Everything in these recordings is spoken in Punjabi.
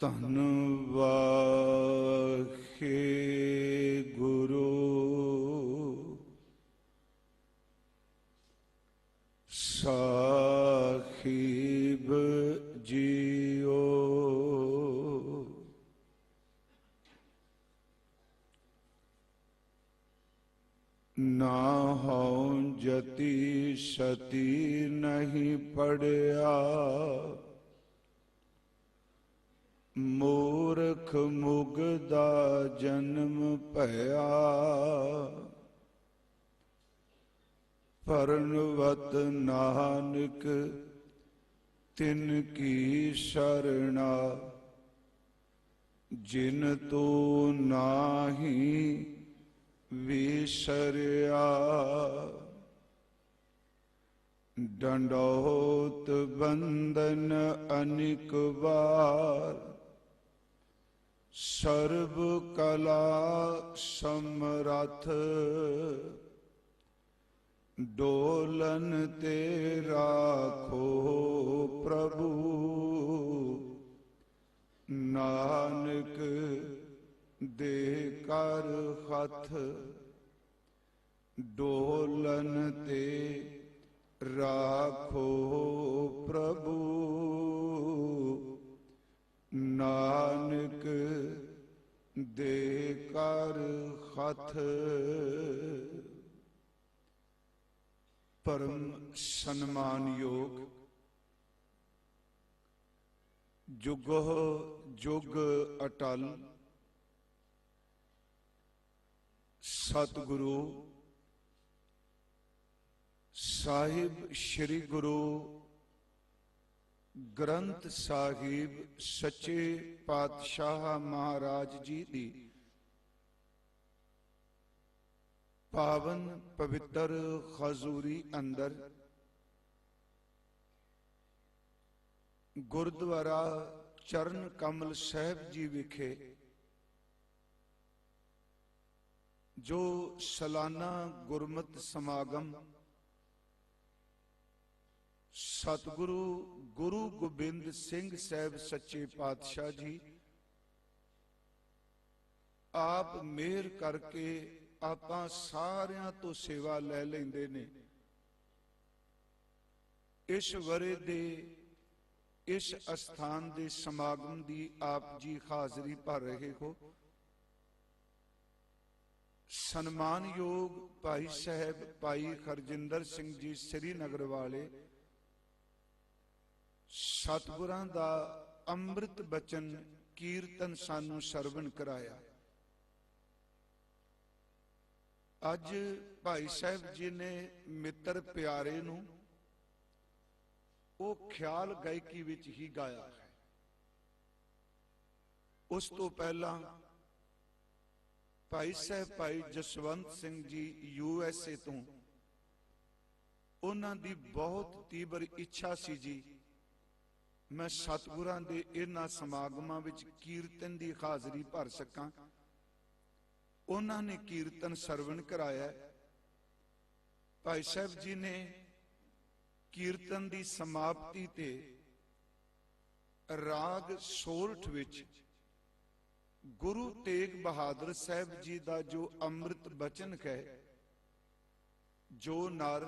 ਧੰਨ ਤਿਨ ਕੀ ਸ਼ਰਣਾ ਜਿਨ ਤੋ ਨਾਹੀ ਵਿਸਰਿਆ। ਡੰਡੋਤ ਬੰਦਨ ਅਨਿਕ ਵਾਰ ਸਰਬ ਕਲਾ ਸਮਰਥ। ਡੋਲਨ ਤੇ ਰਾਖੋ ਪ੍ਰਭੂ। ਨਾਨਕ ਦੇ ਕਰ ਹੱਥ, ਡੋਲਨ ਤੇ ਰਾਖੋ ਪ੍ਰਭੂ। ਨਾਨਕ ਦੇ ਕਰ ਹੱਥ ਪਰਮ ਸਨਮਾਨਯੋਗ। ਜੁਗੋ ਜੁਗ ਅਟਲ। ਸਤਿਗੁਰੂ, ਸਾਹਿਬ ਸ੍ਰੀ ਗੁਰੂ ਗ੍ਰੰਥ ਸਾਹਿਬ ਸੱਚੇ ਪਾਤਸ਼ਾਹ ਮਹਾਰਾਜ ਜੀ ਦੀ ਪਾਵਨ ਪਵਿੱਤਰ ਖਜ਼ੂਰੀ ਅੰਦਰ ਗੁਰਦੁਆਰਾ ਚਰਨ ਕਮਲ ਸਾਹਿਬ ਜੀ ਵਿਖੇ ਜੋ ਸਾਲਾਨਾ ਗੁਰਮਤ ਸਮਾਗਮ ਸਤਿਗੁਰੂ ਗੁਰੂ ਗੋਬਿੰਦ ਸਿੰਘ ਸਾਹਿਬ ਸੱਚੇ ਪਾਤਸ਼ਾਹ ਜੀ ਆਪ ਮਿਹਰ ਕਰਕੇ ਆਪਾਂ ਸਾਰਿਆਂ ਤੋਂ ਸੇਵਾ ਲੈ ਲੈਂਦੇ ਨੇ। ਇਸ ਵਰੇ ਦੇ, ਇਸ ਅਸਥਾਨ ਦੇ ਸਮਾਗਮ ਦੀ ਆਪ ਜੀ ਹਾਜ਼ਰੀ ਭਰ ਰਹੇ ਹੋ। ਸਨਮਾਨਯੋਗ ਭਾਈ ਸਾਹਿਬ, ਭਾਈ ਖਰਜਿੰਦਰ ਸਿੰਘ ਜੀ ਸ੍ਰੀਨਗਰ ਵਾਲੇ, ਸਤਿਗੁਰਾਂ ਦਾ ਅੰਮ੍ਰਿਤ ਬਚਨ ਕੀਰਤਨ ਸਾਨੂੰ ਸਰਵਣ ਕਰਾਇਆ। ਅੱਜ ਭਾਈ ਸਾਹਿਬ ਜੀ ਨੇ ਮਿੱਤਰ ਪਿਆਰੇ ਨੂੰ ਉਹ ਖਿਆਲ ਗਾਇਕੀ ਵਿੱਚ ਹੀ ਗਾਇਆ ਹੈ। ਉਸ ਤੋਂ ਪਹਿਲਾਂ ਭਾਈ ਸਾਹਿਬ ਭਾਈ Jaswant Singh ji U S A ਤੋਂ ਉਹਨਾਂ ਦੀ ਬਹੁਤ ਤੀਬਰ ਇੱਛਾ ਸੀ ਜੀ, ਮੈਂ ਸਤਿਗੁਰਾਂ ਦੇ ਇਹਨਾਂ ਸਮਾਗਮਾਂ ਵਿੱਚ ਕੀਰਤਨ ਦੀ ਹਾਜ਼ਰੀ ਭਰ ਸਕਾਂ। ਉਹਨਾਂ ਨੇ ਕੀਰਤਨ ਸਰਵਣ ਕਰਾਇਆ। ਭਾਈ ਸਾਹਿਬ ਜੀ ਨੇ ਕੀਰਤਨ ਦੀ ਸਮਾਪਤੀ ਤੇ ਰਾਗ ਸੋਲਠ ਵਿੱਚ ਗੁਰੂ ਤੇਗ ਬਹਾਦਰ ਸਾਹਿਬ ਜੀ ਦਾ ਜੋ ਅੰਮ੍ਰਿਤ ਬਚਨ ਹੈ, ਜੋ ਨਰ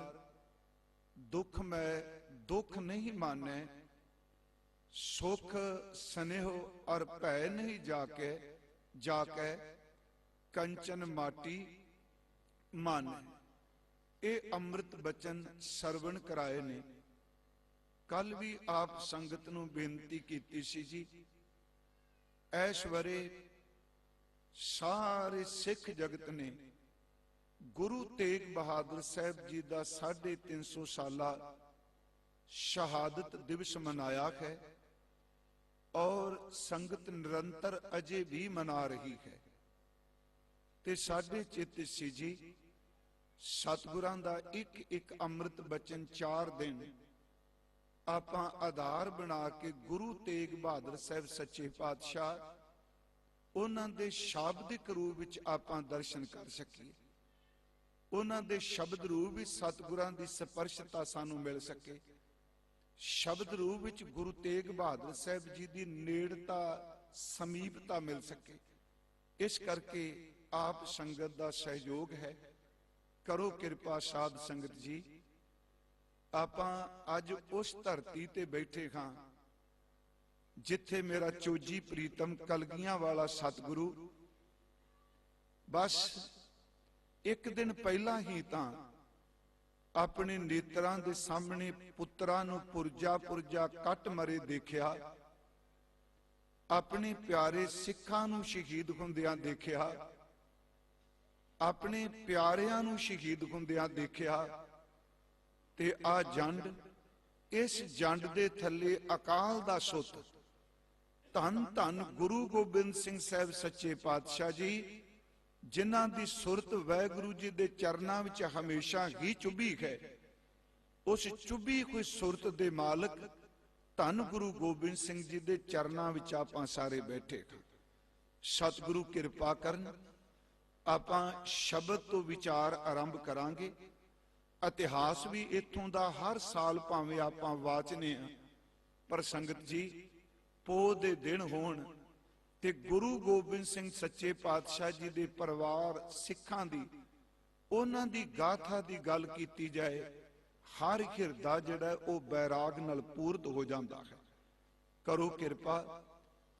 ਦੁੱਖ ਮੈਂ ਦੁੱਖ ਨਹੀਂ ਮਾਨੈ, ਸੁਖ ਸਨੇਹ ਔਰ ਭੈ ਨਹੀਂ ਜਾ ਕੇ ਜਾ ਕੇ ਕੰਚਨ ਮਾਟੀ ਮਨ। ਇਹ ਅੰਮ੍ਰਿਤ ਬਚਨ ਸਰਵਣ ਕਰਾਏ ਨੇ। ਕੱਲ ਵੀ ਆਪ ਸੰਗਤ ਨੂੰ ਬੇਨਤੀ ਕੀਤੀ ਸੀ ਜੀ। ਐਸ਼ਵਰੇ, ਸਾਰੇ ਸਿੱਖ ਜਗਤ ਨੇ ਗੁਰੂ ਤੇਗ ਬਹਾਦਰ ਸਾਹਿਬ ਜੀ ਦਾ 350 ਸਾਲਾ ਸ਼ਹਾਦਤ ਦਿਵਸ ਮਨਾਇਆ ਹੈ ਔਰ ਸੰਗਤ ਨਿਰੰਤਰ ਅਜੇ ਵੀ ਮਨਾ ਰਹੀ ਹੈ। ਤੇ ਸਾਡੇ ਚਿੱਤ ਸੀ ਜੀ, ਸਤਿਗੁਰਾਂ ਦਾ ਇੱਕ ਇੱਕ ਅੰਮ੍ਰਿਤ ਬਚਨ ਚਾਰ ਦਿਨ। ਆਪਾਂ ਆਧਾਰ ਬਣਾ ਕੇ ਗੁਰੂ ਤੇਗ ਬਹਾਦਰ ਸਾਹਿਬ ਸੱਚੇ ਪਾਤਸ਼ਾਹ, ਉਹਨਾਂ ਦੇ ਸ਼ਾਬਦਿਕ ਰੂਪ ਵਿੱਚ ਆਪਾਂ ਦਰਸ਼ਨ ਕਰ ਸਕੀਏ। ਉਹਨਾਂ ਦੇ ਸ਼ਬਦ ਰੂਪ ਵਿੱਚ ਸਤਿਗੁਰਾਂ ਦੀ ਸਪਰਸ਼ਤਾ ਸਾਨੂੰ ਮਿਲ ਸਕੇ। ਸ਼ਬਦ ਰੂਪ ਵਿੱਚ ਗੁਰੂ ਤੇਗ ਬਹਾਦਰ ਸਾਹਿਬ ਜੀ ਦੀ ਨੇੜਤਾ, ਸਮੀਪਤਾ ਮਿਲ ਸਕੇ। ਇਸ ਕਰਕੇ ਆਪ ਸੰਗਤ ਦਾ ਸਹਿਯੋਗ ਹੈ। ਕਰੋ ਕਿਰਪਾ ਸਾਧ ਸੰਗਤ ਜੀ। ਆਪਾਂ ਅੱਜ ਉਸ ਧਰਤੀ ਤੇ ਬੈਠੇ ਹਾਂ, ਜਿੱਥੇ ਮੇਰਾ ਚੋਜੀ ਪ੍ਰੀਤਮ ਕਲਗੀਆਂ ਵਾਲਾ ਸਤਿਗੁਰੂ। ਬਸ ਇੱਕ ਦਿਨ ਪਹਿਲਾਂ ਹੀ ਤਾਂ ਆਪਣੇ ਨੇਤਰਾਂ ਦੇ ਸਾਹਮਣੇ ਪੁੱਤਰਾਂ ਨੂੰ ਪੁਰਜਾ ਪੁਰਜਾ ਕੱਟ ਮਰੇ ਦੇਖਿਆ। ਆਪਣੇ ਪਿਆਰੇ ਸਿੱਖਾਂ ਨੂੰ ਸ਼ਹੀਦ ਹੁੰਦਿਆਂ ਦੇਖਿਆ। ਆਪਣੇ ਪਿਆਰਿਆਂ ਨੂੰ ਸ਼ਹੀਦ ਹੁੰਦਿਆਂ ਦੇਖਿਆ ਤੇ ਆ ਜੰਡ, ਇਸ ਜੰਡ ਦੇ ਥੱਲੇ ਅਕਾਲ ਦਾ ਸੁੱਤ। ਧੰਨ ਧੰਨ ਗੁਰੂ ਗੋਬਿੰਦ ਸਿੰਘ ਸਾਹਿਬ ਸੱਚੇ ਪਾਤਸ਼ਾਹ ਜੀ, ਜਿਨ੍ਹਾਂ ਦੀ ਸੁਰਤ ਵੈਗੁਰੂ ਜੀ ਦੇ ਚਰਨਾਂ ਵਿੱਚ ਹਮੇਸ਼ਾ ਹੀ ਚੁੱਭੀ ਹੈ। ਉਸ ਚੁੱਭੀ ਹੋਈ ਸੁਰਤ ਦੇ ਮਾਲਕ ਧੰਨ ਗੁਰੂ ਗੋਬਿੰਦ ਸਿੰਘ ਜੀ ਦੇ ਚਰਨਾਂ ਵਿੱਚ ਆਪਾਂ ਸਾਰੇ ਬੈਠੇ ਸਤਿਗੁਰੂ ਕਿਰਪਾ ਕਰਨ ਆਪਾਂ ਸ਼ਬਦ ਤੋਂ ਵਿਚਾਰ ਆਰੰਭ ਕਰਾਂਗੇ। ਇਤਿਹਾਸ ਵੀ ਇੱਥੋਂ ਦਾ ਹਰ ਸਾਲ ਭਾਵੇਂ ਆਪਾਂ ਵਾਚਨੇ ਆ। ਪਰ ਸੰਗਤ ਜੀ ਪੋ ਦੇ ਦਿਨ ਹੋਣ ਤੇ ਗੁਰੂ ਗੋਬਿੰਦ ਸਿੰਘ ਸੱਚੇ ਪਾਤਸ਼ਾਹ ਜੀ ਦੇ ਪਰਿਵਾਰ, ਸਿੱਖਾਂ ਦੀ, ਉਹਨਾਂ ਦੀ ਗਾਥਾ ਦੀ ਗੱਲ ਕੀਤੀ ਜਾਏ, ਹਰ ਹਿਰਦਾ ਜਿਹੜਾ ਉਹ ਬੈਰਾਗ ਨਾਲ ਪੂਰਤ ਹੋ ਜਾਂਦਾ ਹੈ। ਕਰੋ ਕਿਰਪਾ,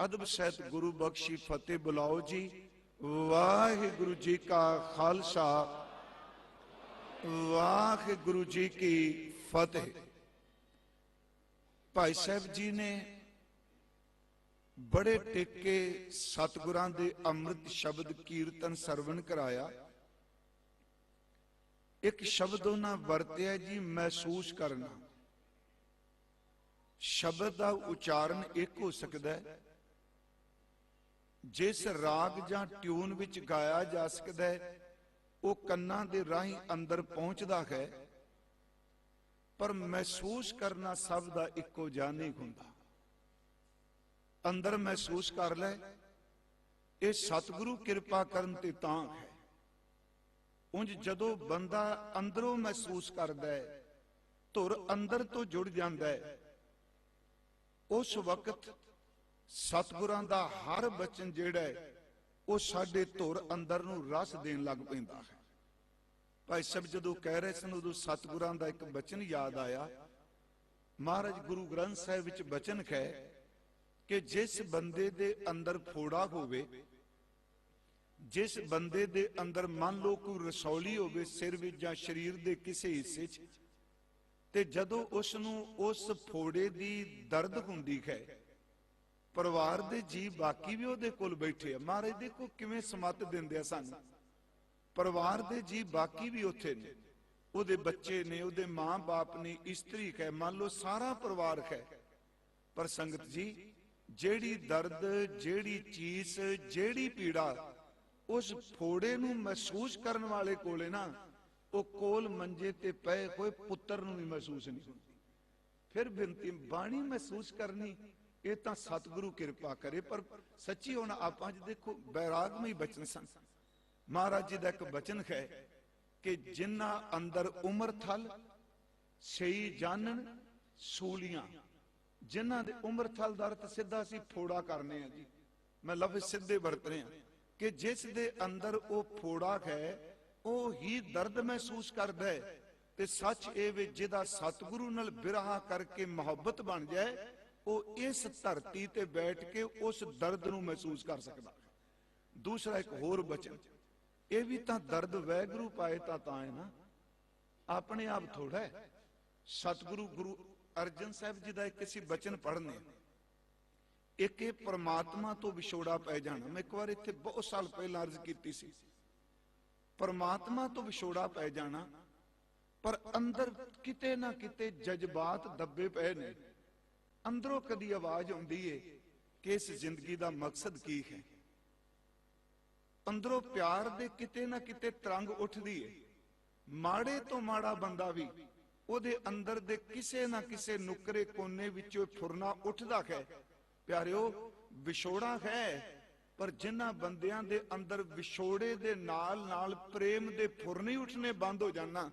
ਅਦਬ ਸਹਿਤ ਗੁਰੂ ਬਖਸ਼ੀ ਫਤਿਹ ਬੁਲਾਓ ਜੀ। ਵਾਹਿਗੁਰੂ ਜੀ ਕਾ ਖਾਲਸਾ, ਵਾਹਿਗੁਰੂ ਜੀ ਕੀ ਫਤਿਹ। ਭਾਈ ਸਾਹਿਬ ਜੀ ਨੇ ਬੜੇ ਟਿੱਕੇ ਸਤਿਗੁਰਾਂ ਦੇ ਅੰਮ੍ਰਿਤ ਸ਼ਬਦ ਕੀਰਤਨ ਸਰਵਣ ਕਰਾਇਆ। ਇੱਕ ਸ਼ਬਦ ਉਹਨਾਂ ਵਰਤਿਆ ਜੀ ਮਹਿਸੂਸ ਕਰਨਾ। ਸ਼ਬਦ ਦਾ ਉਚਾਰਨ ਇੱਕ ਹੋ ਸਕਦਾ ਹੈ। ਜਿਸ ਰਾਗ ਜਾਂ ਟਿਊਨ ਵਿੱਚ ਗਾਇਆ ਜਾ ਸਕਦਾ ਹੈ, ਉਹ ਕੰਨਾਂ ਦੇ ਰਾਹੀਂ ਅੰਦਰ ਪਹੁੰਚਦਾ ਹੈ, ਪਰ ਮਹਿਸੂਸ ਕਰਨਾ ਸਭ ਦਾ ਇੱਕੋ ਜਿਹਾ ਨਹੀਂ ਹੁੰਦਾ। ਅੰਦਰ ਮਹਿਸੂਸ ਕਰ ਲੈ, ਇਹ ਸਤਿਗੁਰੂ ਕਿਰਪਾ ਕਰਨ ਤੇ ਤਾਂ ਹੈ। ਉਂਝ ਜਦੋਂ ਬੰਦਾ ਅੰਦਰੋਂ ਮਹਿਸੂਸ ਕਰਦਾ ਹੈ, ਧੁਰ ਅੰਦਰ ਤੋਂ ਜੁੜ ਜਾਂਦਾ ਹੈ, ਉਸ ਵਕਤ ਸਤਿਗੁਰਾਂ ਦਾ ਹਰ ਬਚਨ ਜਿਹੜਾ ਹੈ, ਉਹ ਸਾਡੇ ਧੁਰ ਅੰਦਰ ਨੂੰ ਰਸ ਦੇਣ ਲੱਗ ਪੈਂਦਾ ਹੈ। ਭਾਈ ਸਾਹਿਬ ਜਦੋਂ ਕਹਿ ਰਹੇ ਸਨ, ਉਦੋਂ ਸਤਿਗੁਰਾਂ ਦਾ ਇੱਕ ਬਚਨ ਯਾਦ ਆਇਆ। ਮਹਾਰਾਜ ਗੁਰੂ ਗ੍ਰੰਥ ਸਾਹਿਬ ਵਿੱਚ ਬਚਨ ਹੈ ਕਿ ਜਿਸ ਬੰਦੇ ਦੇ ਅੰਦਰ ਫੋੜਾ ਹੋਵੇ, ਜਿਸ ਬੰਦੇ ਦੇ ਅੰਦਰ ਮੰਨ ਲਓ ਕੋਈ ਰਸੌਲੀ ਹੋਵੇ ਸਿਰ ਵਿੱਚ ਜਾਂ ਸਰੀਰ ਦੇ ਕਿਸੇ ਹਿੱਸੇ 'ਚ, ਤੇ ਜਦੋਂ ਉਸ ਨੂੰ ਉਸ ਫੋੜੇ ਦੀ ਦਰਦ ਹੁੰਦੀ ਹੈ ਪਰਿਵਾਰ ਦੇ ਜੀ ਬਾਕੀ ਵੀ ਉਹਦੇ ਕੋਲ ਬੈਠੇ ਆ। ਮਹਾਰਾਜ, ਦੇਖੋ ਕਿਵੇਂ ਸਮਤ ਦਿੰਦੇ ਆ ਸਾਨੂੰ। ਪਰਿਵਾਰ ਦੇ ਜੀ ਬਾਕੀ ਵੀ ਉੱਥੇ ਨੇ। ਉਹਦੇ ਬੱਚੇ ਨੇ, ਉਹਦੇ ਮਾਂ-ਬਾਪ ਨੇ, ਇਸਤਰੀ ਹੈ ਮੰਨ ਲਓ ਸਾਰਾ ਪਰਿਵਾਰ ਹੈ ਪਰ ਸੰਗਤ ਜੀ, ਜਿਹੜੀ ਦਰਦ, ਜਿਹੜੀ ਚੀਸ, ਜਿਹੜੀ ਪੀੜਾ, ਉਸ ਫੋੜੇ ਨੂੰ ਮਹਿਸੂਸ ਕਰਨ ਵਾਲੇ ਕੋਲੇ ਨਾ, ਉਹ ਕੋਲ ਮੰਜੇ ਤੇ ਪਏ ਹੋਏ ਪੁੱਤਰ ਨੂੰ ਵੀ ਮਹਿਸੂਸ ਨਹੀਂ ਫਿਰ ਬੇਨਤੀ ਬਾਣੀ ਮਹਿਸੂਸ ਕਰਨੀ ਇਹ ਤਾਂ ਸਤਿਗੁਰੂ ਕਿਰਪਾ ਕਰੇ, ਪਰ ਸੱਚੀ ਹੁਣ ਆਪਾਂ ਜੀ ਦੇਖੋ, ਬੈਰਾਗਮਈ ਬਚਨ ਸਨ। ਮਹਾਰਾਜ ਜੀ ਦਾ ਇੱਕ ਬਚਨ ਹੈ ਕਿ ਜਿਨ੍ਹਾਂ ਅੰਦਰ ਉਮਰ ਥਲ ਸਈ ਜਾਣਨ ਸੂਲੀਆਂ। ਜਿਨ੍ਹਾਂ ਦੇ ਉਮਰ ਥਲ ਦਾ ਅਰਥ ਸਿੱਧਾ ਸੀ ਫੋੜਾ ਕਰਨੇ ਆ ਜੀ। ਮੈਂ ਲਫ਼ਜ਼ ਸਿੱਧੇ ਵਰਤ ਰਿਹਾ ਕਿ ਜਿਸ ਦੇ ਅੰਦਰ ਉਹ ਫੋੜਾ ਹੈ, ਉਹ ਹੀ ਦਰਦ ਮਹਿਸੂਸ ਕਰਦਾ ਹੈ। ਤੇ ਸੱਚ ਇਹ ਵੀ ਜਿਹਦਾ ਸਤਿਗੁਰੂ ਨਾਲ ਵਿਰਾਹ ਕਰਕੇ ਮੁਹੱਬਤ ਬਣ ਜਾਏ ਉਹ ਇਸ ਧਰਤੀ ਤੇ ਬੈਠ ਕੇ ਉਸ ਦਰਦ ਨੂੰ ਮਹਿਸੂਸ ਕਰ ਸਕਦਾ। ਦੂਸਰਾ ਇੱਕ ਹੋਰ ਬਚਨ, ਇਹ ਵੀ ਤਾਂ ਦਰਦ ਵੈਗਰੂ ਪਾਏ ਤਾਂ ਤਾਂ ਹੈ ਨਾ। ਆਪਣੇ ਆਪ ਥੋੜਾ ਹੈ। ਸਤਿਗੁਰੂ ਗੁਰੂ ਅਰਜਨ ਸਾਹਿਬ ਜੀ ਦਾ ਇੱਕ ਬਚਨ ਪੜ੍ਹਨੇ ਇੱਕ ਇਹ ਪ੍ਰਮਾਤਮਾ ਤੋਂ ਵਿਛੋੜਾ ਪੈ ਜਾਣਾ। ਮੈਂ ਇੱਕ ਵਾਰ ਇੱਥੇ ਬਹੁਤ ਸਾਲ ਪਹਿਲਾਂ ਅਰਜ਼ ਕੀਤੀ ਸੀ। ਪਰਮਾਤਮਾ ਤੋਂ ਵਿਛੋੜਾ ਪੈ ਜਾਣਾ, ਪਰ ਅੰਦਰ ਕਿਤੇ ਨਾ ਕਿਤੇ ਜਜ਼ਬਾਤ ਦੱਬੇ ਪਏ ਨੇ। ਅੰਦਰੋਂ ਕਦੀ ਆਵਾਜ਼ ਆਉਂਦੀ ਏ ਕਿ ਇਸ ਜ਼ਿੰਦਗੀ ਦਾ ਮਕਸਦ ਕੀ ਹੈ? ਅੰਦਰੋਂ ਪਿਆਰ ਦੇ ਕਿਤੇ ਨਾ ਕਿਤੇ ਤਰੰਗ ਉੱਠਦੀ ਏ। ਮਾੜੇ ਤੋਂ ਮਾੜਾ ਬੰਦਾ ਵੀ ਉਹਦੇ ਅੰਦਰ ਦੇ ਕਿਸੇ ਨਾ ਕਿਸੇ ਨੁਕਰੇ ਕੋਨੇ ਵਿੱਚੋਂ ਫੁਰਨਾ ਉੱਠਦਾ ਹੈ। ਪਿਆਰਿਓ, ਵਿਛੋੜਾ ਹੈ, ਪਰ ਜਿਨ੍ਹਾਂ ਬੰਦਿਆਂ ਦੇ ਅੰਦਰ ਵਿਛੋੜੇ ਦੇ ਨਾਲ ਨਾਲ ਪ੍ਰੇਮ ਦੇ ਫੁਰਨੇ ਉੱਠਣੇ ਬੰਦ ਹੋ ਜਾਣਾ,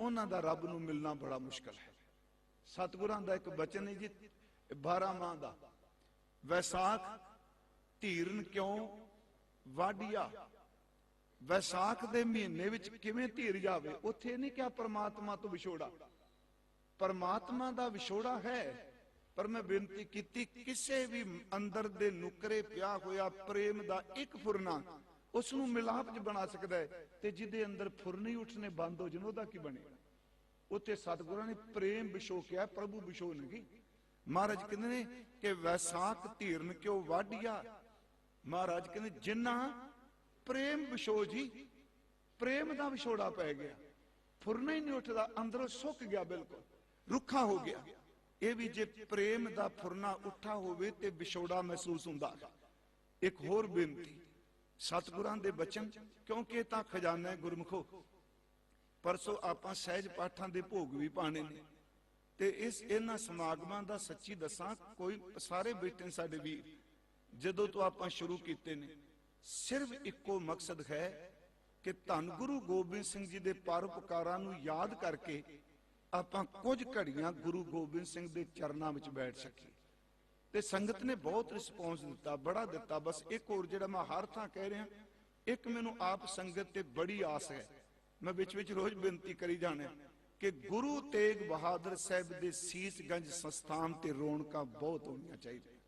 ਉਹਨਾਂ ਦਾ ਰੱਬ ਨੂੰ ਮਿਲਣਾ ਬੜਾ ਮੁਸ਼ਕਲ ਹੈ। ਸਤਿਗੁਰਾਂ ਦਾ ਇੱਕ ਬਚਨ ਹੈ ਜੀ 12 ਮਾਹ ਦਾ। ਵੈਸਾਖ ਧੀਰਨ ਕਿਉਂ ਵਾਢੀਆ? ਵੈਸਾਖ ਦੇ ਮਹੀਨੇ ਵਿੱਚ ਕਿਵੇਂ ਧੀਰ ਜਾਵੇ? ਉੱਥੇ ਨਹੀਂ ਕਿਹਾ ਪਰਮਾਤਮਾ ਤੋਂ ਵਿਛੋੜਾ। ਪਰਮਾਤਮਾ ਦਾ ਵਿਛੋੜਾ ਹੈ, ਪਰ ਮੈਂ ਬੇਨਤੀ ਕੀਤੀ, ਕਿਸੇ ਵੀ ਅੰਦਰ ਦੇ ਨੁਕਰੇ ਪਿਆ ਹੋਇਆ ਪ੍ਰੇਮ ਦਾ ਇੱਕ ਫੁਰਨਾ ਉਸ ਨੂੰ ਮਿਲਾਪ 'ਚ ਬਣਾ ਸਕਦਾ ਹੈ ਤੇ ਜਿਹਦੇ ਅੰਦਰ ਫੁਰਨੇ ਉੱਠਨੇ ਬੰਦ ਹੋ ਜਾਣ, ਉਹਦਾ ਕੀ ਬਣੇਗਾ? ਉੱਥੇ ਸਤਿਗੁਰਾਂ ਨੇ ਪ੍ਰੇਮ ਵਿਛੋ ਕਿਹਾ, ਪ੍ਰਭੂ ਵਿਛੋ ਨਹੀਂ ਮਹਾਰਾਜ ਕਹਿੰਦੇ ਨੇ ਕਿ ਵੈਸਾਖ ਧੀਰਨ ਕਿਉ ਵਾਢੀਆ। ਮਹਾਰਾਜ ਕਹਿੰਦੇ, ਜਿੰਨਾ ਪ੍ਰੇਮ ਵਿਛੋ ਜੀ, ਪ੍ਰੇਮ ਦਾ ਵਿਛੋੜਾ ਪੈ ਗਿਆ। ਫੁਰਨਾ ਹੀ ਨਹੀਂ ਉੱਠਦਾ, ਅੰਦਰੋਂ ਸੁੱਕ ਗਿਆ ਬਿਲਕੁਲ, ਰੁੱਖਾ ਹੋ ਗਿਆ। ਇਹ ਵੀ ਜੇ ਪ੍ਰੇਮ ਦਾ ਫੁਰਨਾ ਉੱਠਾ ਹੋਵੇ ਤੇ ਵਿਛੋੜਾ ਮਹਿਸੂਸ ਹੁੰਦਾ ਇੱਕ ਹੋਰ ਬੇਨਤੀ, ਸਤਿਗੁਰਾਂ ਦੇ ਬਚਨ, ਕਿਉਂਕਿ ਇਹ ਤਾਂ ਖਜ਼ਾਨਾ ਹੈ ਗੁਰਮੁਖੋ ਪਰਸੋਂ ਆਪਾਂ ਸਹਿਜ ਪਾਠਾਂ ਦੇ ਭੋਗ ਵੀ ਪਾਣੇ ਨੇ। ਤੇ ਇਸ ਇਹਨਾਂ ਸਮਾਗਮਾਂ ਦਾ ਸੱਚੀ ਦੱਸਾਂ, ਕੋਈ ਸਾਰੇ ਬੈਠੇ ਸਾਡੇ ਵੀਰ, ਜਦੋਂ ਤੋਂ ਆਪਾਂ ਸ਼ੁਰੂ ਕੀਤੇ ਨੇ, ਸਿਰਫ ਇੱਕੋ ਮਕਸਦ ਹੈ ਕਿ ਧੰਨ ਗੁਰੂ ਗੋਬਿੰਦ ਸਿੰਘ ਜੀ ਦੇ ਪਰਉਪਕਾਰਾਂ ਨੂੰ ਯਾਦ ਕਰਕੇ ਆਪਾਂ ਕੁਝ ਘੜੀਆਂ ਗੁਰੂ ਗੋਬਿੰਦ ਸਿੰਘ ਦੇ ਚਰਨਾਂ ਵਿੱਚ ਬੈਠ ਸਕੀਏ। ਤੇ ਸੰਗਤ ਨੇ ਬਹੁਤ ਰਿਸਪੌਂਸ ਦਿੱਤਾ, ਬੜਾ ਦਿੱਤਾ। ਬਸ ਇੱਕ ਹੋਰ ਜਿਹੜਾ ਮੈਂ ਹਰ ਥਾਂ ਕਹਿ ਰਿਹਾ, ਇੱਕ ਮੈਨੂੰ ਆਪ ਸੰਗਤ ਤੇ ਬੜੀ ਆਸ ਹੈ। ਮੈਂ ਵਿੱਚ ਵਿੱਚ ਰੋਜ਼ ਬੇਨਤੀ ਕਰੀ ਜਾਣਾ ਕਿ ਗੁਰੂ ਤੇਗ ਬਹਾਦਰ ਸਾਹਿਬ ਦੇ ਸੀਸਗੰਜ ਸੰਸਥਾਨ ਤੇ ਰੌਣਕਾਂ ਬਹੁਤ ਹੋਣੀਆਂ ਚਾਹੀਦੀਆਂ।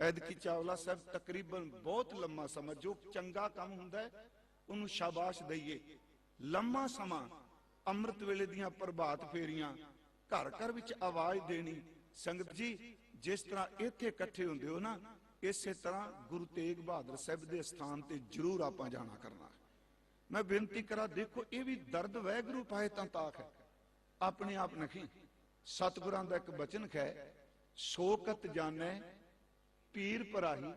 ਐਦਕੀ ਚਾਵਲਾ ਸਾਹਿਬ ਤਕਰੀਬਨ ਬਹੁਤ ਲੰਮਾ ਸਮਾਂ, ਜੋ ਚੰਗਾ ਕੰਮ ਹੁੰਦਾ ਹੈ, ਉਹਨੂੰ ਸ਼ਾਬਾਸ਼ ਦਈਏ। ਲੰਮਾ ਸਮਾਂ, ਅੰਮ੍ਰਿਤ ਵੇਲੇ ਦੀਆਂ ਪ੍ਰਭਾਤ ਫੇਰੀਆਂ, ਘਰ ਘਰ ਵਿੱਚ ਆਵਾਜ਼ ਦੇਣੀ। ਸੰਗਤ ਜੀ, ਜਿਸ ਤਰ੍ਹਾਂ ਇੱਥੇ ਇਕੱਠੇ ਹੁੰਦੇ ਹੋ ਨਾ, ਇਸੇ ਤਰ੍ਹਾਂ ਗੁਰੂ ਤੇਗ ਬਹਾਦਰ ਸਾਹਿਬ ਦੇ ਸਥਾਨ ਤੇ ਜ਼ਰੂਰ ਆਪਾਂ ਜਾਣਾ ਕਰਨਾ। ਮੈਂ ਬੇਨਤੀ ਕਰਾਂ, ਦੇਖੋ, ਇਹ ਵੀ ਦਰਦ ਵੈਗਰੂ ਪਾਏ ਤਾਂ ਤਾਕ ਹੈ। ਆਪਣੇ ਆਪ ਨਖੀ ਸਤਿਗੁਰਾਂ ਦਾ ਇੱਕ ਬਚਨ ਹੈ, ਸ਼ੋਕਤ ਜਾਣੈ, ਪੀਰ ਪਰਾਹੀ।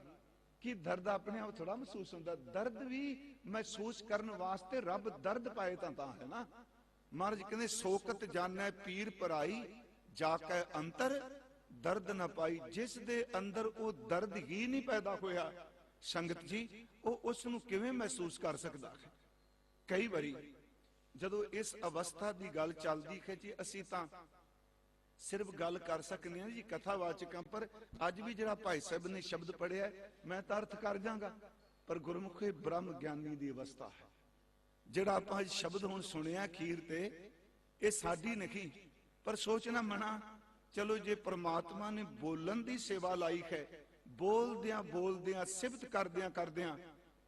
ਕੀ ਦਰਦ ਆਪਣੇ ਆਪ ਥੋੜਾ ਮਹਿਸੂਸ ਹੁੰਦਾ? ਦਰਦ ਵੀ ਮਹਿਸੂਸ ਕਰਨ ਵਾਸਤੇ ਰੱਬ ਦਰਦ ਪਾਏ ਤਾਂ ਤਾਂ ਹੈ ਨਾ। ਮਹਾਰਾਜ ਕਹਿੰਦੇ, ਸ਼ੋਕਤ ਜਾਣੈ, ਪੀਰ ਪਰਾਈ ਜਾ ਕੇ ਅੰਤਰ, ਦਰਦ ਨਾ ਪਾਈ। ਜਿਸ ਦੇ ਅੰਦਰ ਉਹ ਦਰਦ ਹੀ ਨਹੀਂ ਪੈਦਾ ਹੋਇਆ, ਸੰਗਤ ਜੀ, ਉਹ ਉਸ ਨੂੰ ਕਿਵੇਂ ਮਹਿਸੂਸ ਕਰ ਸਕਦਾ ਹੈ? ਕਈ ਵਾਰੀ ਜਦੋਂ ਇਸ ਅਵਸਥਾ ਦੀ ਗੱਲ ਚੱਲਦੀ ਹੈ ਜੀ, ਅਸੀਂ ਤਾਂ ਸਿਰਫ ਗੱਲ ਕਰ ਸਕਨੇ ਹਾਂ ਜੀ ਕਥਾਵਾਚਕਾਂ ਪਰ ਅੱਜ ਵੀ ਜਿਹੜਾ ਭਾਈ ਸਾਹਿਬ ਨੇ ਸ਼ਬਦ ਪੜਿਆ ਮੈਂ ਤਾਂ ਅਰਥ ਕਰ ਜਾਗਾ। ਪਰ ਗੁਰਮੁਖੇ ਬ੍ਰਹਮ ਗਿਆਨੀ ਦੀ ਅਵਸਥਾ ਹੈ। ਜਿਹੜਾ ਆਪਾਂ ਅੱਜ ਸ਼ਬਦ ਹੁਣ ਸੁਣਿਆ ਖੀਰ ਤੇ, ਇਹ ਸਾਡੀ ਨਹੀਂ, ਪਰ ਸੋਚਣਾ ਮਨਾ। ਚਲੋ ਜੇ ਪ੍ਰਮਾਤਮਾ ਨੇ ਬੋਲਣ ਦੀ ਸੇਵਾ ਲਾਈ ਹੈ ਬੋਲਦਿਆਂ ਬੋਲਦਿਆਂ ਸਿਫਤ ਕਰਦਿਆਂ ਕਰਦਿਆਂ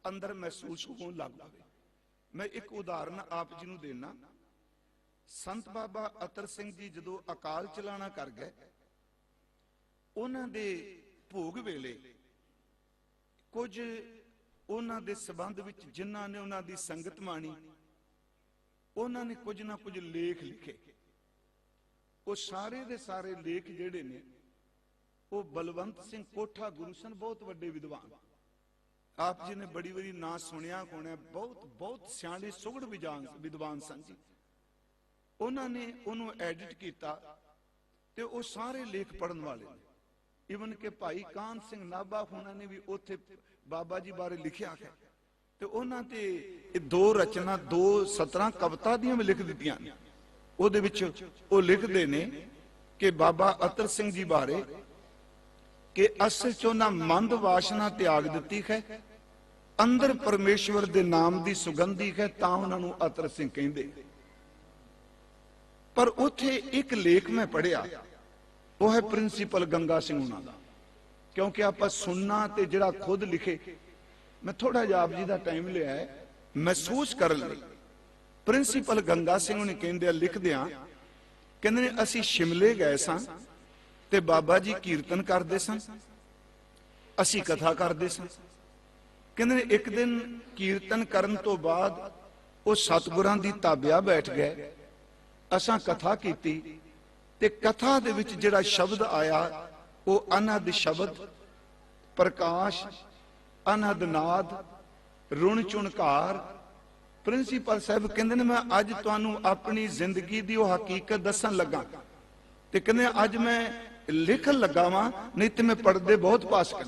ਅੰਦਰ ਮਹਿਸੂਸ ਹੋਣ ਲੱਗ ਪਵੇ। ਮੈਂ ਇੱਕ ਉਦਾਹਰਨ ਆਪ ਜੀ ਨੂੰ ਦੇਣਾ। ਸੰਤ ਬਾਬਾ ਅਤਰ ਸਿੰਘ ਜੀ ਜਦੋਂ ਅਕਾਲ ਚਲਾਣਾ ਕਰ ਗਏ, ਉਹਨਾਂ ਦੇ ਭੋਗ ਵੇਲੇ ਕੁਝ ਉਹਨਾਂ ਦੇ ਸਬੰਧ ਵਿੱਚ ਜਿਨ੍ਹਾਂ ਨੇ ਉਹਨਾਂ ਦੀ ਸੰਗਤ ਮਾਣੀ, ਉਹਨਾਂ ਨੇ ਕੁਝ ਨਾ ਕੁਝ ਲੇਖ ਲਿਖੇ। ਉਹ ਸਾਰੇ ਦੇ ਸਾਰੇ ਲੇਖ ਜਿਹੜੇ ਨੇ, ਉਹ ਬਲਵੰਤ ਸਿੰਘ ਕੋਠਾ ਗੁਰੂ ਸਨ, ਬਹੁਤ ਵੱਡੇ ਵਿਦਵਾਨ। ਆਪ ਜੀ ਨੇ ਬੜੀ ਵਾਰੀ ਨਾਂ ਸੁਣਿਆ ਹੋਣਾ ਬਹੁਤ ਬਹੁਤ ਸਿਆਣੇ ਸੁਗੜ ਵਿਜਾਨ ਵਿਦਵਾਨ ਸਨ ਜੀ। ਉਹਨਾਂ ਨੇ ਉਹਨੂੰ ਐਡਿਟ ਕੀਤਾ ਤੇ ਉਹ ਸਾਰੇ ਲੇਖ ਪੜਨ ਵਾਲੇ ਨੇ। ਇਵਨ ਕਿ ਭਾਈ ਕਾਨ ਸਿੰਘ ਨਾਭਾ ਉਹਨਾਂ ਨੇ ਵੀ ਉੱਥੇ ਬਾਬਾ ਜੀ ਬਾਰੇ ਲਿਖਿਆ ਹੈ। ਤੇ ਉਹਨਾਂ ਤੇ ਇਹ ਦੋ ਰਚਨਾ, ਦੋ ਸਤਰਾਂ ਕਵਿਤਾ ਦੀਆਂ ਵੀ ਲਿਖ ਦਿੱਤੀਆਂ ਨੇ। ਉਹਦੇ ਵਿੱਚ ਉਹ ਲਿਖਦੇ ਨੇ ਕਿ ਬਾਬਾ ਅਤਰ ਸਿੰਘ ਜੀ ਬਾਰੇ ਕਿ ਅਸਲ ਚ ਉਹਨਾਂ ਮੰਦ ਵਾਸ਼ਨਾ ਤਿਆਗ ਦਿੱਤੀ ਹੈ, ਅੰਦਰ ਪਰਮੇਸ਼ਵਰ ਦੇ ਨਾਮ ਦੀ ਸੁਗੰਧੀ ਹੈ ਤਾਂ ਉਹਨਾਂ ਨੂੰ ਅਤਰ ਸਿੰਘ ਕਹਿੰਦੇ ਪਰ ਉੱਥੇ ਇੱਕ ਲੇਖ ਮੈਂ ਪੜਿਆ ਉਹ ਹੈ ਪ੍ਰਿੰਸੀਪਲ ਗੰਗਾ ਸਿੰਘ ਉਹਨਾਂ ਦਾ। ਕਿਉਂਕਿ ਆਪਾਂ ਸੁਣਨਾ ਤੇ ਜਿਹੜਾ ਖੁਦ ਲਿਖੇ, ਮੈਂ ਥੋੜਾ ਜਿਹਾ ਆਪ ਜੀ ਦਾ ਟਾਈਮ ਲਿਆ ਹੈ, ਮਹਿਸੂਸ ਕਰਨ ਲਈ। ਪ੍ਰਿੰਸੀਪਲ ਗੰਗਾ ਸਿੰਘ ਉਹਨੇ ਕਹਿੰਦੇ ਆ ਲਿਖਦੇ ਕਹਿੰਦੇ ਨੇ, ਅਸੀਂ ਸ਼ਿਮਲੇ ਗਏ ਸਾਂ ਤੇ ਬਾਬਾ ਜੀ ਕੀਰਤਨ ਕਰਦੇ ਸਨ। ਅਸੀਂ ਕਥਾ ਕਰਦੇ ਸਾਂ ਕਹਿੰਦੇ ਨੇ, ਇੱਕ ਦਿਨ ਕੀਰਤਨ ਕਰਨ ਤੋਂ ਬਾਅਦ ਉਹ ਸਤਿਗੁਰਾਂ ਦੀ ਤਾਬਿਆ ਬੈਠ ਗਏ। ਅਸਾਂ ਕਥਾ ਕੀਤੀ ਤੇ ਕਥਾ ਦੇ ਵਿੱਚ ਜਿਹੜਾ ਸ਼ਬਦ ਆਇਆ, ਉਹ ਅਨਹਦ ਸ਼ਬਦ, ਪ੍ਰਕਾਸ਼, ਅਨਹਦ ਨਾਦ, ਰੁਣ ਚੁਣਕਾਰ। ਪ੍ਰਿੰਸੀਪਲ ਸਾਹਿਬ ਕਹਿੰਦੇ ਨੇ, ਮੈਂ ਅੱਜ ਤੁਹਾਨੂੰ ਆਪਣੀ ਜ਼ਿੰਦਗੀ ਦੀ ਉਹ ਹਕੀਕਤ ਦੱਸਣ ਲੱਗਾ। ਤੇ ਕਹਿੰਦੇ ਅੱਜ ਮੈਂ ਲਿਖਣ ਲੱਗਾ ਵਾਂ, ਨਹੀਂ ਤੇ ਮੈਂ ਪੜਦੇ ਬਹੁਤ ਪਾਸ ਕਰ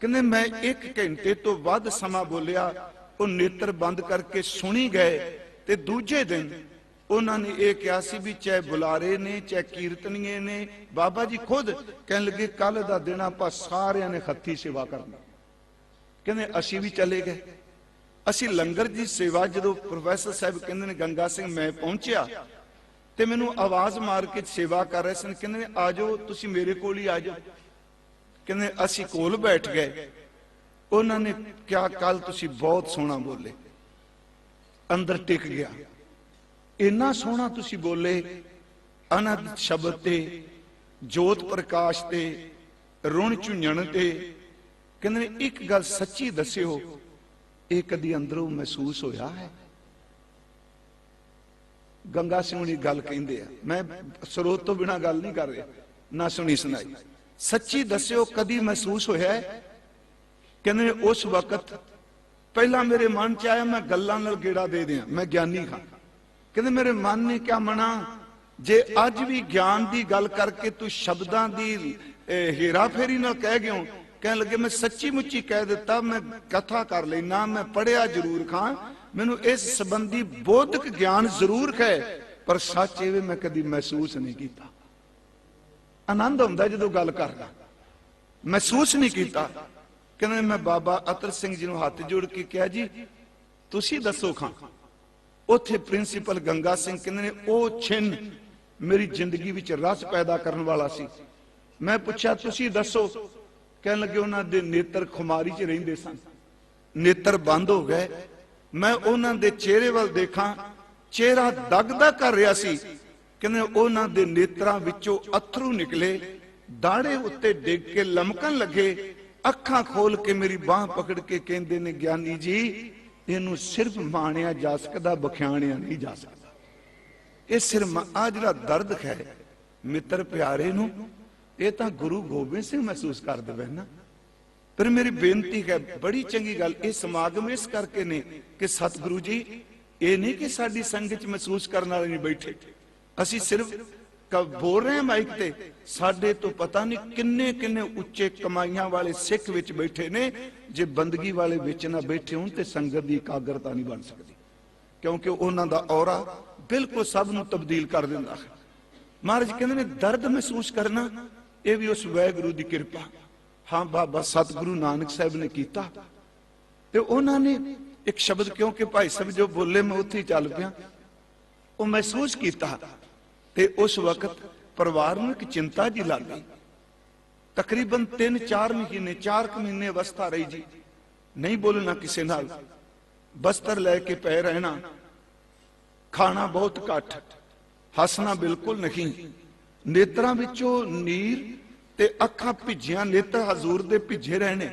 ਕਹਿੰਦੇ ਮੈਂ 1 ਘੰਟੇ ਤੋਂ ਵੱਧ ਸਮਾਂ ਬੋਲਿਆ, ਉਹ ਨੇਤਰ ਬੰਦ ਕਰਕੇ ਸੁਣੀ ਗਏ ਤੇ ਦੂਜੇ ਦਿਨ ਉਹਨਾਂ ਨੇ ਇਹ ਕਿਹਾ ਸੀ ਵੀ ਚਾਹੇ ਬੁਲਾਰੇ ਨੇ, ਚਾਹੇ ਕੀਰਤਨੀਏ ਨੇ, ਬਾਬਾ ਜੀ ਖੁਦ ਕਹਿਣ ਲੱਗੇ ਕੱਲ ਦਾ ਦਿਨ ਆਪਾਂ ਸਾਰਿਆਂ ਨੇ ਹੱਥੀ ਸੇਵਾ ਕਰਨੀ। ਕਹਿੰਦੇ ਅਸੀਂ ਵੀ ਚਲੇ ਗਏ। ਅਸੀਂ ਲੰਗਰ ਦੀ ਸੇਵਾ ਜਦੋਂ ਪ੍ਰੋਫੈਸਰ ਸਾਹਿਬ ਕਹਿੰਦੇ ਨੇ, ਗੰਗਾ ਸਿੰਘ ਮੈਂ ਪਹੁੰਚਿਆ ਤੇ ਮੈਨੂੰ ਆਵਾਜ਼ ਮਾਰ ਕੇ ਸੇਵਾ ਕਰ ਰਹੇ ਸਨ। ਕਹਿੰਦੇ ਨੇ ਆ ਜਾਓ ਤੁਸੀਂ ਮੇਰੇ ਕੋਲ ਹੀ ਆ ਜਾਓ ਕਹਿੰਦੇ, ਅਸੀਂ ਕੋਲ ਬੈਠ ਗਏ। ਉਹਨਾਂ ਨੇ ਕਿਹਾ ਕੱਲ ਤੁਸੀਂ ਬਹੁਤ ਸੋਹਣਾ ਬੋਲੇ। ਅੰਦਰ ਟਿਕ ਗਿਆ। ਇੰਨਾ ਸੋਹਣਾ ਤੁਸੀਂ ਬੋਲੇ, ਅਨੰਦ ਸ਼ਬਦ ਤੇ, ਜੋਤ ਪ੍ਰਕਾਸ਼ ਤੇ, ਰੁਣ ਝੁੰਝਣ ਤੇ। ਕਹਿੰਦੇ ਨੇ ਇੱਕ ਗੱਲ ਸੱਚੀ ਦੱਸਿਓ, ਇਹ ਕਦੀ ਅੰਦਰੋਂ ਮਹਿਸੂਸ ਹੋਇਆ ਹੈ? ਗੰਗਾ ਸਿੰਘ ਗੱਲ ਕਹਿੰਦੇ ਆ। ਮੈਂ ਸਰੋਤ ਤੋਂ ਬਿਨਾ ਗੱਲ ਨਹੀਂ ਕਰ ਰਿਹਾ, ਨਾ ਸੁਣੀ ਸੁਣਾਈ। ਸੱਚੀ ਦੱਸਿਓ, ਕਦੀ ਮਹਿਸੂਸ ਹੋਇਆ ਕਹਿੰਦੇ ਉਸ ਵਕਤ ਪਹਿਲਾਂ ਮੇਰੇ ਮਨ ਚ ਆਇਆ, ਮੈਂ ਗੱਲਾਂ ਨਾਲ ਗੇੜਾ ਦੇ ਦਿਆਂ, ਮੈਂ ਗਿਆਨੀ ਹਾਂ। ਕਹਿੰਦੇ, ਮੇਰੇ ਮਨ ਨੇ ਕਿਆ ਮਨਾ, ਜੇ ਅੱਜ ਵੀ ਗਿਆਨ ਦੀ ਗੱਲ ਕਰਕੇ ਤੂੰ ਸ਼ਬਦਾਂ ਦੀ ਹੀਰਾ ਫੇਰੀ ਨਾਲ ਕਹਿ ਗਿਓ, ਕਹਿਣ ਲੱਗੇ, ਮੈਂ ਸੱਚੀ ਮੁੱਚੀ ਕਹਿ ਦਿੱਤਾ, ਮੈਂ ਕਥਾ ਕਰ ਲੈਣਾ ਮੈਂ ਪੜਿਆ ਜ਼ਰੂਰ ਖਾਂ। ਮੈਨੂੰ ਇਸ ਸੰਬੰਧੀ ਬੋਧਕ ਗਿਆਨ ਜ਼ਰੂਰ ਹੈ, ਪਰ ਸੱਚ ਇਹ ਮੈਂ ਕਦੀ ਮਹਿਸੂਸ ਨਹੀਂ ਕੀਤਾ। ਆਨੰਦ ਹੁੰਦਾ ਜਦੋਂ ਗੱਲ ਕਰਦਾ। ਮਹਿਸੂਸ ਨਹੀਂ ਕੀਤਾ। ਕਹਿੰਦੇ ਮੈਂ ਬਾਬਾ ਅਤਰ ਸਿੰਘ ਜੀ ਨੂੰ ਹੱਥ ਜੋੜ ਕੇ ਕਿਹਾ, ਜੀ, ਤੁਸੀਂ ਦੱਸੋ ਖਾਂ, ਉੱਥੇ ਪ੍ਰਿੰਸੀਪਲ ਗੰਗਾ ਸਿੰਘ ਕਹਿੰਦੇ ਨੇ, ਉਹ ਛਿੰਨ ਮੇਰੀ ਜ਼ਿੰਦਗੀ ਵਿੱਚ ਰਸ ਪੈਦਾ ਕਰਨ ਵਾਲਾ ਸੀ। ਮੈਂ ਪੁੱਛਿਆ, ਤੁਸੀਂ ਦੱਸੋ? ਕਹਿਣ ਲੱਗੇ, ਉਹਨਾਂ ਦੇ ਨੇਤਰ ਖੁਮਾਰੀ 'ਚ ਰਹਿੰਦੇ ਸਨ। ਨੇਤਰ ਬੰਦ ਹੋ ਗਏ। ਮੈਂ ਉਹਨਾਂ ਦੇ ਚਿਹਰੇ ਵੱਲ ਦੇਖਾਂ, ਚਿਹਰਾ ਦਗਦਾ ਕਰ ਰਿਹਾ ਸੀ। ਕਹਿੰਦੇ ਉਹਨਾਂ ਦੇ ਨੇਤਰਾਂ ਵਿੱਚੋਂ ਅਥਰੂ ਨਿਕਲੇ ਦਾੜੇ ਉੱਤੇ ਡਿੱਗ ਕੇ ਲਮਕਣ ਲੱਗੇ। ਅੱਖਾਂ ਖੋਲ ਕੇ ਮੇਰੀ ਬਾਹ ਪਕੜ ਕੇ ਕਹਿੰਦੇ ਨੇ, ਗਿਆਨੀ ਜੀ, ਇਹਨੂੰ ਸਿਰਫ ਮਾਣਿਆ ਜਾ ਸਕਦਾ, ਬਖਿਆਣਿਆ ਨਹੀਂ ਜਾ ਸਕਦਾ। ਇਹ ਸਿਰਫ ਆ ਜਿਹੜਾ ਦਰਦ ਹੈ, ਮਿੱਤਰ ਪਿਆਰੇ ਨੂੰ, ਇਹ ਤਾਂ ਗੁਰੂ ਗੋਬਿੰਦ ਸਿੰਘ ਮਹਿਸੂਸ ਕਰ ਦੇਵੇ ਨਾ। ਪਰ ਮੇਰੀ ਬੇਨਤੀ ਹੈ, ਬੜੀ ਚੰਗੀ ਗੱਲ, ਇਹ ਸਮਾਗਮ ਇਸ ਕਰਕੇ ਨੇ ਕਿ ਸਤਿਗੁਰੂ ਜੀ, ਇਹ ਨਹੀਂ ਕਿ ਸਾਡੀ ਸੰਗਤ ਚ ਮਹਿਸੂਸ ਕਰਨ ਵਾਲੇ ਨਹੀਂ ਬੈਠੇ। ਅਸੀਂ ਸਿਰਫ ਬੋਲ ਰਹੇ ਮਾਈਕ ਤੇ, ਸਾਡੇ ਤੋਂ ਪਤਾ ਨਹੀਂ ਕਿੰਨੇ ਕਿੰਨੇ ਉੱਚੇ ਕਮਾਈਆਂ ਵਾਲੇ ਸਿੱਖ ਵਿੱਚ ਬੈਠੇ ਨੇ, ਜੇ ਬੰਦਗੀ ਵਾਲੇ ਵਿੱਚ ਨਾ ਬੈਠੇ ਹੋਣ ਤੇ ਸੰਗਤ ਦੀ ਇਕਾਗਰਤਾ ਨਹੀਂ ਬਣ ਸਕਦੀ। ਕਿਉਂਕਿ ਉਹਨਾਂ ਦਾ ਔਰਾ ਬਿਲਕੁਲ ਸਭ ਨੂੰ ਤਬਦੀਲ ਕਰ ਦਿੰਦਾ ਹੈ। ਮਹਾਰਾਜ ਕਹਿੰਦੇ ਨੇ, ਦਰਦ ਮਹਿਸੂਸ ਕਰਨਾ, ਇਹ ਵੀ ਉਸ ਵੈਗੁਰੂ ਦੀ ਕਿਰਪਾ। ਹਾਂ, ਬਾਬਾ ਸਤਿਗੁਰੂ ਨਾਨਕ ਸਾਹਿਬ ਨੇ ਕੀਤਾ। ਤੇ ਉਹਨਾਂ ਨੇ ਇੱਕ ਸ਼ਬਦ ਕਿਉਂਕਿ ਭਾਈ ਸਾਹਿਬ ਜੋ ਬੋਲੇ ਮੈਂ ਉੱਥੇ ਚੱਲ ਪਿਆ। ਉਹ ਮਹਿਸੂਸ ਕੀਤਾ ਤੇ ਉਸ ਵਕਤ ਪਰਿਵਾਰ ਨੂੰ ਇੱਕ ਚਿੰਤਾ ਜੀ ਲੱਗ ਗਈ। ਤਕਰੀਬਨ 3-4 ਮਹੀਨੇ 4 ਕੁ ਮਹੀਨੇ ਅਵਸਥਾ ਰਹੀ ਜੀ। ਨਹੀਂ ਬੋਲਣਾ ਕਿਸੇ ਨਾਲ। ਬਸਤਰ ਲੈ ਕੇ ਪੈ ਰਹਿਣਾ। ਖਾਣਾ ਬਹੁਤ ਘੱਟ। ਹੱਸਣਾ ਬਿਲਕੁਲ ਨਹੀਂ। ਨੇਤਰਾਂ ਵਿੱਚੋਂ ਨੀਰ ਤੇ ਅੱਖਾਂ ਭਿੱਜੀਆਂ, ਨੇਤਰ ਹਜ਼ੂਰ ਦੇ ਭਿੱਜੇ ਰਹਿਣੇ।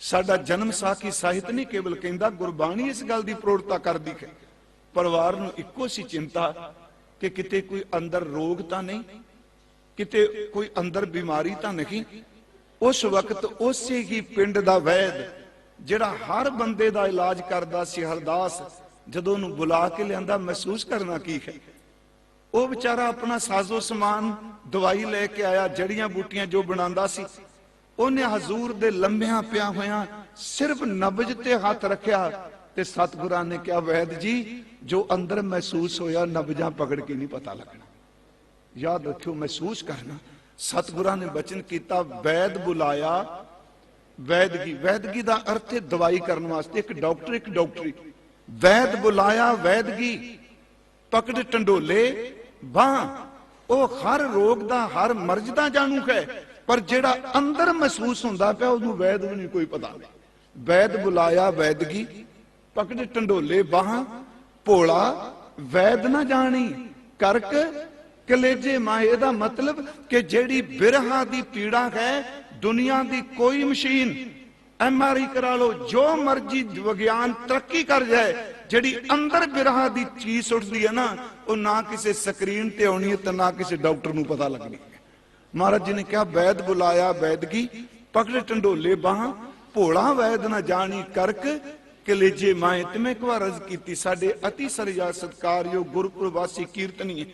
ਸਾਡਾ ਜਨਮ ਸਾਖੀ ਸਾਹਿਤ ਨਹੀਂ ਕੇਵਲ ਕਹਿੰਦਾ, ਗੁਰਬਾਣੀ ਇਸ ਗੱਲ ਦੀ ਪ੍ਰੋੜਤਾ ਕਰਦੀ ਹੈ। ਪਰਿਵਾਰ ਨੂੰ ਇੱਕੋ ਸੀ ਚਿੰਤਾ ਕਿ ਕਿਤੇ ਕੋਈ ਅੰਦਰ ਰੋਗ ਤਾਂ ਨਹੀਂ, ਕਿਤੇ ਕੋਈ ਅੰਦਰ ਬਿਮਾਰੀ ਤਾਂ ਨਹੀਂ। ਉਸ ਵਕਤ ਉਸੇ ਹੀ ਪਿੰਡ ਦਾ ਵੈਦ, ਜਿਹੜਾ ਹਰ ਬੰਦੇ ਦਾ ਇਲਾਜ ਕਰਦਾ ਸੀ, ਹਰਦਾਸ, ਜਦੋਂ ਉਹਨੂੰ ਬੁਲਾ ਕੇ ਲਿਆਂਦਾ, ਮਹਿਸੂਸ ਕਰਨਾ ਕੀ ਹੈ? ਉਹ ਵਿਚਾਰਾ ਆਪਣਾ ਸਾਜ਼ੋ ਸਮਾਨ ਦਵਾਈ ਲੈ ਕੇ ਆਇਆ, ਜੜੀਆਂ ਬੂਟੀਆਂ ਜੋ ਬਣਾਉਂਦਾ ਸੀ। ਉਹਨੇ ਹਜ਼ੂਰ ਦੇ ਲੰਮਿਆਂ ਪਿਆ ਹੋਇਆ ਸਿਰਫ ਨਬਜ ਤੇ ਹੱਥ ਰੱਖਿਆ ਤੇ ਸਤਿਗੁਰਾਂ ਨੇ ਕਿਹਾ, ਵੈਦ ਜੀ, ਜੋ ਅੰਦਰ ਮਹਿਸੂਸ ਹੋਇਆ, ਨਬਜਾਂ ਪਕੜ ਕੇ ਨਹੀਂ ਪਤਾ ਲੱਗਣਾ। ਯਾਦ ਰੱਖਿਓ, ਮਹਿਸੂਸ ਕਰਨਾ। ਸਤਿਗੁਰਾਂ ਨੇ ਬਚਨ ਕੀਤਾ, ਵੈਦ ਬੁਲਾਇਆ। ਵੈਦਗੀ ਵੈਦਗੀ ਦਾ ਅਰਥ ਹੈ ਦਵਾਈ ਕਰਨ ਵਾਸਤੇ। ਇੱਕ ਡਾਕਟਰ, ਇੱਕ ਡਾਕਟਰੀ। ਵੈਦ ਬੁਲਾਇਆ, ਵੈਦਗੀ, ਪਕੜ ਟੰਡੋਲੇ ਬਾਹ, ਉਹ ਹਰ ਰੋਗ ਦਾ, ਹਰ ਮਰਜ਼ ਦਾ ਜਾਣੂ ਹੈ। ਪਰ ਜਿਹੜਾ ਅੰਦਰ ਮਹਿਸੂਸ ਹੁੰਦਾ ਪਿਆ, ਉਹਨੂੰ ਵੈਦ ਵੀ ਨਹੀਂ ਕੋਈ ਪਤਾ। ਵੈਦ ਬੁਲਾਇਆ ਵੈਦਗੀ, ਪਕੜ ਟੰਡੋਲੇ ਬਾਹ, ਭੋਲਾ, ਵੈਦ ਨਾ ਜਾਣੀ। ਕਰਕ, ਕਲੇਜੇ ਮਾਂ ਇਹਦਾ ਮਤਲਬ ਕਿ ਜਿਹੜੀ ਬਿਰਹਾ ਦੀ ਪੀੜਾ ਹੈ, ਦੁਨੀਆ ਦੀ ਕੋਈ ਮਸ਼ੀਨ ਐਮਆਰਆਈ ਕਰਾ ਲਓ, ਜੋ ਮਰਜ਼ੀ ਵਿਗਿਆਨ ਤਰੱਕੀ ਕਰ ਜਾਏ ਜਿਹੜੀ ਅੰਦਰ ਬਿਰਹਾ ਦੀ ਚੀਜ਼ ਉੱਠਦੀ ਹੈ ਨਾ, ਉਹ ਨਾ ਕਿਸੇ ਸਕਰੀਨ ਤੇ ਆਉਣੀ ਹੈ ਤੇ ਨਾ ਕਿਸੇ ਡਾਕਟਰ ਨੂੰ ਪਤਾ ਲੱਗਣੀ ਮਹਾਰਾਜ ਜੀ ਨੇ ਕਿਹਾ, ਵੈਦ ਬੁਲਾਇਆ, ਵੈਦਗੀ, ਪਕੜੇ ਟੰਡੋਲੇ ਬਾਹਾਂ, ਭੋਲਾ ਵੈਦ ਨਾ ਜਾਣੀ ਕਰਕ, ਕਲੇਜੇ ਮਾਏ, ਤੇ ਮੈਂ ਇੱਕ ਵਾਰ ਅਰਜ਼ ਕੀਤੀ, ਸਾਡੇ ਅਤੀ ਸਰਜਾ ਸਤਕਾਰਯੋਗ ਗੁਰਪੁਰਬ ਵਾਸੀ ਕੀਰਤਨੀ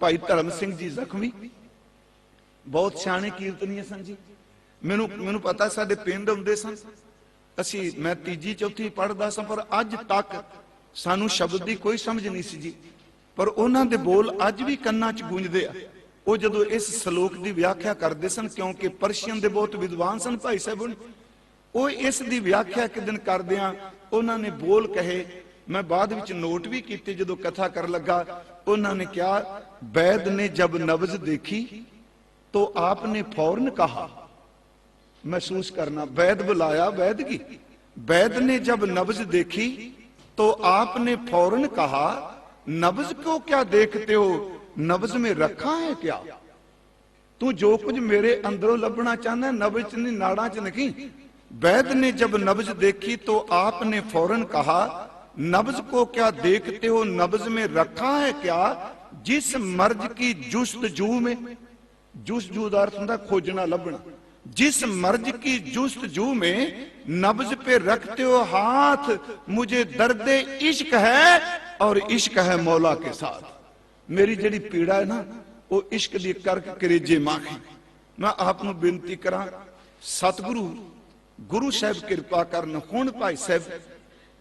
ਭਾਈ ਧਰਮ ਸਿੰਘ ਜੀ ਜ਼ਖਮੀ। ਬਹੁਤ ਸਿਆਣੇ ਕੀਰਤਨੀ ਸਨ ਜੀ। ਮੈਨੂੰ ਮੈਨੂੰ ਪਤਾ ਸਾਡੇ ਪਿੰਡ ਹੁੰਦੇ ਸਨ। ਅਸੀਂ, ਮੈਂ ਤੀਜੀ, ਚੌਥੀ ਪੜ੍ਹਦਾ ਸਾਂ, ਪਰ ਅੱਜ ਤੱਕ ਸਾਨੂੰ ਸ਼ਬਦ ਦੀ ਕੋਈ ਸਮਝ ਨਹੀਂ ਸੀ ਜੀ। ਪਰ ਉਹਨਾਂ ਦੇ ਬੋਲ ਅੱਜ ਵੀ ਕੰਨਾਂ 'ਚ ਗੂੰਜਦੇ ਆ। ਉਹ ਜਦੋਂ ਇਸ ਸ਼ਲੋਕ ਦੀ ਵਿਆਖਿਆ ਕਰਦੇ ਸਨ, ਕਿਉਂਕਿ ਪਰਸ਼ੀਅਨ ਦੇ ਬਹੁਤ ਵਿਦਵਾਨ ਸਨ ਭਾਈ ਸਾਹਿਬ ਉਹ ਇਸ ਦੀ ਵਿਆਖਿਆ ਕਿਦਨ ਕਰਦੇ ਆ, ਉਹਨਾਂ ਨੇ ਬੋਲ ਕਹੇ। ਮੈਂ ਬਾਅਦ ਵਿੱਚ ਨੋਟ ਵੀ ਕੀਤੇ ਜਦੋਂ ਕਥਾ ਕਰਨ ਲੱਗਾ। ਉਹਨਾਂ ਨੇ ਕਿਹਾ, ਬੈਦ ਨੇ ਜਦ ਨਬਜ਼ ਦੇਖੀ, ਤੋ ਆਪ ਨੇ ਫੌਰਨ ਕਹਾ। ਮਹਿਸੂਸ ਕਰਨਾ ਵੈਦ ਬੁਲਾਇਆ ਵੈਦਗੀ ਵੈਦ ਨੇ ਜਦ ਨਬਜ਼ ਦੇਖੀ तो आपने फौरन कहा नब्ज को क्या देखते हो नब्ज में रखा है क्या तू जो कुछ मेरे अंदरों लभना चाहना है नब्ज च नहीं नाड़ा च नहीं वैद ने जब नब्ज देखी तो आपने फौरन कहा नब्ज को क्या देखते हो नब्ज में रखा है क्या जिस मर्ज की जुस्तजू में जुस्तजू ਦਾ ਅਰਥ ਹੁੰਦਾ ਖੋਜਣਾ ਲੱਭਣਾ जिस मर्ज की जुस्तजू में नब्ज पे रखते हो हाथ मुझे दर्द इश्क है और इश्क है मौला के साथ ਮੇਰੀ ਜਿਹੜੀ ਪੀੜਾ ਹੈ ਨਾ ਉਹ ਇਸ਼ਕ ਦੀ ਕਰਕੇ ਕਰੇਜੇ ਮਾਖੀ ਮੈਂ ਆਪ ਨੂੰ ਬੇਨਤੀ ਕਰਾਂ ਸਤਿਗੁਰੂ ਗੁਰੂ ਸਾਹਿਬ ਕਿਰਪਾ ਕਰਨ ਹੁਣ ਭਾਈ ਸਾਹਿਬ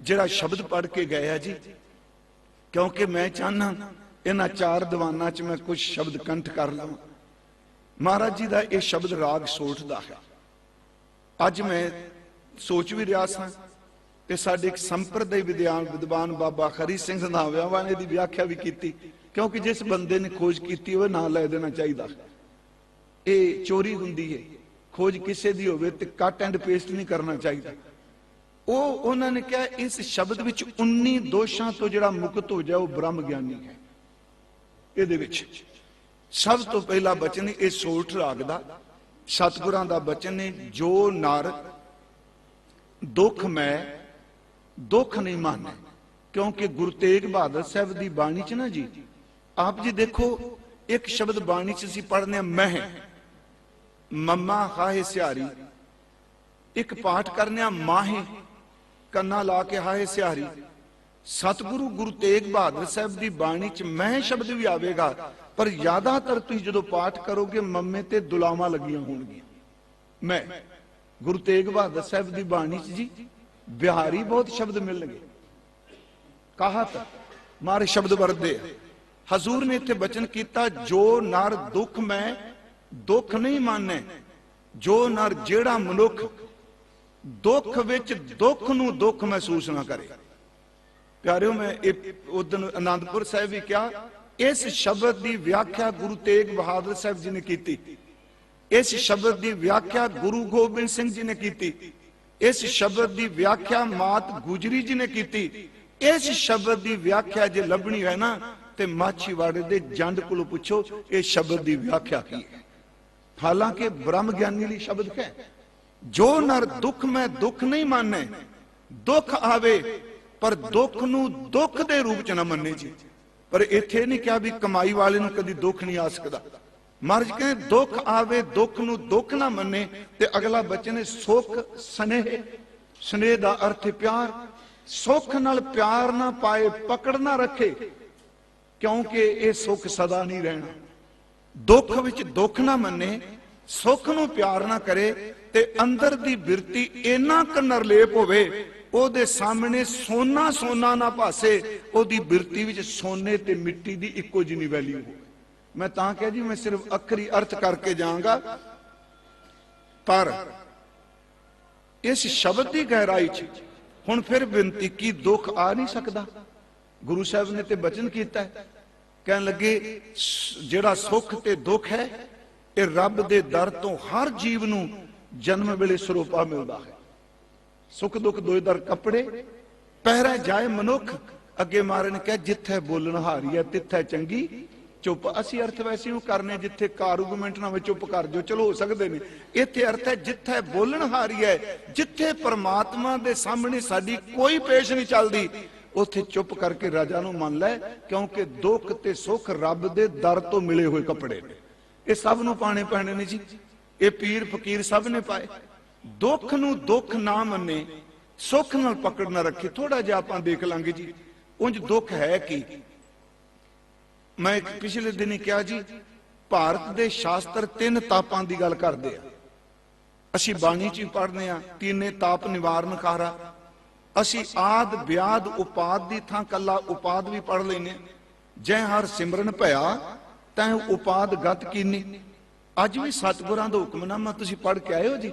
ਜਿਹੜਾ ਸ਼ਬਦ ਪੜ੍ਹ ਕੇ ਗਏ ਆ ਜੀ ਕਿਉਂਕਿ ਮੈਂ ਚਾਹਨਾ ਇਹਨਾਂ ਚਾਰ ਦੀਵਾਨਾਂ 'ਚ ਮੈਂ ਕੁਝ ਸ਼ਬਦ ਕੰਠ ਕਰ ਲਵਾਂ ਮਹਾਰਾਜ ਜੀ ਦਾ ਇਹ ਸ਼ਬਦ ਰਾਗ ਸੋਠ ਦਾ ਹੈ ਅੱਜ ਮੈਂ ਸੋਚ ਵੀ ਰਿਹਾ ਸਾਂ ਤੇ ਸਾਡੇ ਇੱਕ ਸੰਪਰਦਾਇ ਵਿਦਿਆਨ ਵਿਦਵਾਨ ਬਾਬਾ ਖਰੀ ਸਿੰਘ ਨਾਵਿਆਵਾਂ ਨੇ ਦੀ ਵਿਆਖਿਆ ਵੀ ਕੀਤੀ, ਕਿਉਂਕਿ ਜਿਸ ਬੰਦੇ ਨੇ ਖੋਜ ਕੀਤੀ ਉਹ ਨਾਂ ਲੈ ਦੇਣਾ ਚਾਹੀਦਾ। ਇਹ ਚੋਰੀ ਹੁੰਦੀ ਹੈ ਖੋਜ ਕਿਸੇ ਦੀ ਹੋਵੇ ਤੇ ਕੱਟ ਐਂਡ ਪੇਸਟ ਨਹੀਂ ਕਰਨਾ ਚਾਹੀਦਾ। ਉਹ ਉਹਨਾਂ ਨੇ ਕਿਹਾ, ਇਸ ਸ਼ਬਦ ਵਿੱਚ 19 ਦੋਸ਼ਾਂ ਤੋਂ ਜਿਹੜਾ ਮੁਕਤ ਹੋ ਜਾ ਉਹ ਬ੍ਰਹਮ ਗਿਆਨੀ ਹੈ। ਇਹਦੇ ਵਿੱਚ ਸਭ ਤੋਂ ਪਹਿਲਾ ਬਚਨ ਇਹ ਸੋਠ ਰਾਗ ਦਾ, ਸਤਿਗੁਰਾਂ ਦਾ ਬਚਨ ਨੇ ਜੋ ਨਰ ਦੁੱਖ ਮੈਂ ਦੁੱਖ ਨਹੀਂ ਮੰਨਦਾ ਕਿਉਂਕਿ ਗੁਰੂ ਤੇਗ ਬਹਾਦਰ ਸਾਹਿਬ ਦੀ ਬਾਣੀ ਚ ਨਾ ਜੀ ਆਪ ਜੀ ਦੇਖੋ ਇੱਕ ਸ਼ਬਦ ਬਾਣੀ ਚ ਅਸੀਂ ਪੜ੍ਹਨੇ ਆ ਮਹਿ ਮੰਮਾ ਹਾਏ ਸਿਹਾਰੀ ਇੱਕ ਪਾਠ ਕਰਨੇ ਆ ਮਾਹੇ ਕੰਨਾ ਲਾ ਕੇ ਹਾਏ ਸਿਹਾਰੀ ਸਤਿਗੁਰੂ ਗੁਰੂ ਤੇਗ ਬਹਾਦਰ ਸਾਹਿਬ ਦੀ ਬਾਣੀ ਚ ਮੈਂ ਸ਼ਬਦ ਵੀ ਆਵੇਗਾ ਪਰ ਜ਼ਿਆਦਾਤਰ ਤੁਸੀਂ ਜਦੋਂ ਪਾਠ ਕਰੋਗੇ ਮੰਮੇ ਤੇ ਦੁਲਾਵਾਂ ਲੱਗੀਆਂ ਹੋਣਗੀਆਂ ਮੈਂ ਗੁਰੂ ਤੇਗ ਬਹਾਦਰ ਸਾਹਿਬ ਦੀ ਬਾਣੀ ਚ ਜੀ, ਬਿਹਾਰੀ ਬਹੁਤ ਸ਼ਬਦ ਮਿਲਣਗੇ ਕਹਾਤ, ਮਾਰੇ ਸ਼ਬਦ ਵਰਦੇ ਹਜ਼ੂਰ ਨੇ ਇੱਥੇ ਬਚਨ ਕੀਤਾ, ਜੋ ਨਰ ਦੁੱਖ ਮੈਂ, ਦੁੱਖ ਨਹੀਂ ਮੰਨੈ। ਜੋ ਨਰ ਜਿਹੜਾ ਮਨੁੱਖ, ਦੁੱਖ ਵਿੱਚ ਦੁੱਖ ਨੂੰ ਦੁੱਖ ਮਹਿਸੂਸ ਨਾ ਕਰੇ। ਪਿਆਰਿਓ, ਮੈਂ ਇਹ ਉਦਨ ਆਨੰਦਪੁਰ ਸਾਹਿਬ ਵੀ ਕਿਹਾ, ਇਸ ਸ਼ਬਦ ਦੀ ਵਿਆਖਿਆ ਗੁਰੂ ਤੇਗ ਬਹਾਦਰ ਸਾਹਿਬ ਜੀ ਨੇ ਕੀਤੀ। ਇਸ ਸ਼ਬਦ ਦੀ ਵਿਆਖਿਆ ਗੁਰੂ ਗੋਬਿੰਦ ਸਿੰਘ ਜੀ ਨੇ ਕੀਤੀ। ਇਸ ਸ਼ਬਦ ਦੀ ਵਿਆਖਿਆ ਮਾਤ ਗੁਜਰੀ ਜੀ ਨੇ ਕੀਤੀ। ਇਸ ਸ਼ਬਦ ਦੀ ਵਿਆਖਿਆ ਜੇ ਲੱਭਣੀ ਹੈ ਨਾ, ਤੇ ਮਾਛੀਵਾੜੇ ਦੇ ਜੰਡ ਕੋਲੋਂ ਪੁੱਛੋ, ਇਹ ਸ਼ਬਦ ਦੀ ਵਿਆਖਿਆ ਕੀ ਹੈ? ਹਾਲਾਂਕਿ ਬ੍ਰਹਮ ਗਿਆਨੀ ਲਈ ਸ਼ਬਦ ਹੈ? ਜੋ ਨਰ ਦੁੱਖ ਮੈਂ ਦੁੱਖ ਨਹੀਂ ਮੰਨੇ, ਦੁੱਖ ਆਵੇ, ਪਰ ਦੁੱਖ ਨੂੰ ਦੁੱਖ ਦੇ ਰੂਪ ਚ ਨਾ ਮੰਨੇ ਜੀ। ਪਰ ਇੱਥੇ ਨਹੀਂ ਕਿਹਾ ਵੀ ਕਮਾਈ ਵਾਲੇ ਨੂੰ ਕਦੀ ਦੁੱਖ ਨਹੀਂ ਆ ਸਕਦਾ। ਮਹਾਰਾਜ ਕਹਿੰਦੇ, ਦੁੱਖ ਆਵੇ, ਦੁੱਖ ਨੂੰ ਦੁੱਖ ਨਾ ਮੰਨੇ, ਤੇ ਅਗਲਾ ਬਚਨ ਹੈ, ਸੁਖ ਸਨੇਹ। ਸਨੇਹ ਦਾ ਅਰਥ ਹੈ ਪਿਆਰ। ਸੁੱਖ ਨਾਲ ਪਿਆਰ ਨਾ ਪਾਏ, ਪਕੜ ਨਾ ਰੱਖੇ, ਕਿਉਂਕਿ ਇਹ ਸੁੱਖ ਸਦਾ ਨਹੀਂ ਰਹਿਣਾ। ਦੁੱਖ ਵਿੱਚ ਦੁੱਖ ਨਾ ਮੰਨੇ, ਸੁੱਖ ਨੂੰ ਪਿਆਰ ਨਾ ਕਰੇ, ਤੇ ਅੰਦਰ ਦੀ ਬਿਰਤੀ ਇੰਨਾ ਕੁ ਨਿਰਲੇਪ ਹੋਵੇ, ਉਹਦੇ ਸਾਹਮਣੇ ਸੋਨਾ ਸੋਨਾ ਨਾ ਭਾਸੇ, ਉਹਦੀ ਬਿਰਤੀ ਵਿੱਚ ਸੋਨੇ ਤੇ ਮਿੱਟੀ ਦੀ ਇੱਕੋ ਜਿੰਨੀ ਵੈਲਿਊ ਹੋਵੇ। ਮੈਂ ਤਾਂ ਕਿਹਾ ਜੀ, ਮੈਂ ਸਿਰਫ ਅੱਖਰੀ ਅਰਥ ਕਰਕੇ ਜਾਵਾਂਗਾ। ਪਰ ਇਸ ਸ਼ਬਦ ਦੀ ਗਹਿਰਾਈ 'ਚ ਹੁਣ ਫਿਰ ਬੇਨਤੀ ਕੀ ਦੁੱਖ ਆ ਨਹੀਂ ਸਕਦਾ? ਗੁਰੂ ਸਾਹਿਬ ਨੇ ਤੇ ਬਚਨ ਕੀਤਾ ਕਹਿਣ ਲੱਗੇ ਜਿਹੜਾ ਸੁੱਖ ਤੇ ਦੁੱਖ ਹੈ, ਇਹ ਰੱਬ ਦੇ ਦਰ ਤੋਂ ਹਰ ਜੀਵ ਨੂੰ ਜਨਮ ਵੇਲੇ ਸਰੂਪਾ ਮਿਲਦਾ ਹੈ। ਸੁੱਖ ਦੁੱਖ ਦੋਏ ਦਰ ਕੱਪੜੇ, ਪਹਿਰਾ ਜਾਏ ਮਨੁੱਖ। ਅੱਗੇ ਮਾਰੇ ਨੇ ਕਿਹਾ, ਜਿੱਥੇ ਬੋਲਣ ਹਾਰੀ ਹੈ, ਤਿੱਥੇ ਚੰਗੀ। ਚੁੱਪ। ਅਸੀਂ ਅਰਥ ਵੈਸੇ ਨੂੰ ਕਰਨੇ ਜਿੱਥੇ ਕਾਰਗੂਮੈਂਟ ਨਾ ਹੋਵੇ ਚੁੱਪ ਕਰ ਜੋ ਚਲੋ, ਹੋ ਸਕਦੇ ਨੇ। ਇੱਥੇ ਅਰਥ ਹੈ ਜਿੱਥੇ ਬੋਲਣ ਹਾਰੀ ਹੈ, ਜਿੱਥੇ ਪਰਮਾਤਮਾ ਦੇ ਸਾਹਮਣੇ ਸਾਡੀ ਕੋਈ ਪੇਸ਼ ਨਹੀਂ ਚੱਲਦੀ, ਉੱਥੇ ਚੁੱਪ ਕਰਕੇ ਰਾਜਾ ਨੂੰ ਮੰਨ ਲੈ, ਕਿਉਂਕਿ ਦੁੱਖ ਤੇ ਸੁੱਖ ਰੱਬ ਦੇ ਦਰ ਤੋਂ ਮਿਲੇ ਹੋਏ ਕੱਪੜੇ ਨੇ। ਇਹ ਸਭ ਨੂੰ ਪਾਣੇ ਪੈਣੇ ਨੇ ਜੀ। ਇਹ ਪੀਰ ਫਕੀਰ ਸਭ ਨੇ ਪਾਏ। ਦੁੱਖ ਨੂੰ ਦੁੱਖ ਨਾ ਮੰਨੇ, ਸੁੱਖ ਨਾਲ ਪਕੜ ਨਾ ਰੱਖੇ। ਥੋੜਾ ਜਿਹਾ ਆਪਾਂ ਦੇਖ ਲਾਂਗੇ ਜੀ। ਉਂਝ ਦੁੱਖ ਹੈ ਕੀ? ਮੈਂ ਪਿਛਲੇ ਦਿਨੀ ਕਿਹਾ ਜੀ, ਭਾਰਤ ਦੇ ਸ਼ਾਸਤਰ ਤਿੰਨ ਤਾਪਾਂ ਦੀ ਗੱਲ ਕਰਦੇ ਆ। ਅਸੀਂ ਬਾਣੀ ਚ ਹੀ ਪੜ੍ਹਦੇ ਆ, ਤੀਨੇ ਤਾਪ ਨਿਵਾਰਨ ਕਾਰਾ। ਅਸੀਂ ਆਦ ਵਿਆਦ ਉਪਾਦ ਦੀ ਥਾਂ ਕੱਲਾ ਉਪਾਦ ਵੀ ਪੜ੍ਹ ਲੈਨੇ ਆ। ਜੈ ਹਰ ਸਿਮਰਨ ਭਇਆ, ਤੈ ਉਪਾਦ ਗਤ ਕੀਨੀ। ਅੱਜ ਵੀ ਸਤਿਗੁਰਾਂ ਦਾ ਹੁਕਮਨਾਮਾ ਤੁਸੀਂ ਪੜ੍ਹ ਕੇ ਆਏ ਹੋ ਜੀ।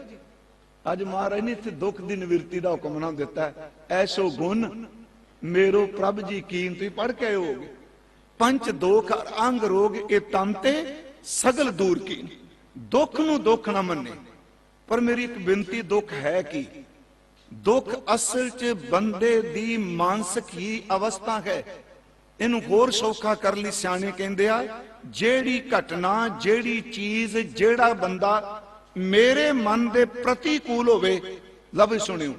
ਅੱਜ ਮਹਾਰਾਜ ਨੇ ਇੱਥੇ ਦੁੱਖ ਦੀ ਨਿਵਰਤੀ ਦਾ ਹੁਕਮ ਨਾ ਦਿੱਤਾ ਐਸੋ ਗੁਣ, ਮੇਰੋ ਪ੍ਰਭ ਜੀ ਕੀਨ ਤੁਸੀਂ ਪੜ ਕੇ ਆਏ ਹੋਗੇ ਪੰਜ ਦੋਖ ਅੰਗ ਰੋਗ ਇਹ ਤਨ ਤੇ ਸਗਲ ਦੂਰ ਕੀ? ਦੁੱਖ ਨੂੰ ਦੁੱਖ ਨਾ ਮੰਨੇ। ਪਰ ਮੇਰੀ ਇੱਕ ਬੇਨਤੀ, ਦੁੱਖ ਹੈ ਕੀ? ਦੁੱਖ ਅਸਲ 'ਚ ਬੰਦੇ ਦੀ ਮਾਨਸਿਕ ਹੀ ਅਵਸਥਾ ਹੈ। ਇਹਨੂੰ ਹੋਰ ਸੌਖਾ ਕਰਨ ਲਈ ਸਿਆਣੇ ਕਹਿੰਦੇ ਆ, ਜਿਹੜੀ ਘਟਨਾ, ਜਿਹੜੀ ਚੀਜ਼, ਜਿਹੜਾ ਬੰਦਾ ਮੇਰੇ ਮਨ ਦੇ ਪ੍ਰਤੀਕੂਲ ਹੋਵੇ ਲਫ਼ਜ਼ ਸੁਣਿਓ।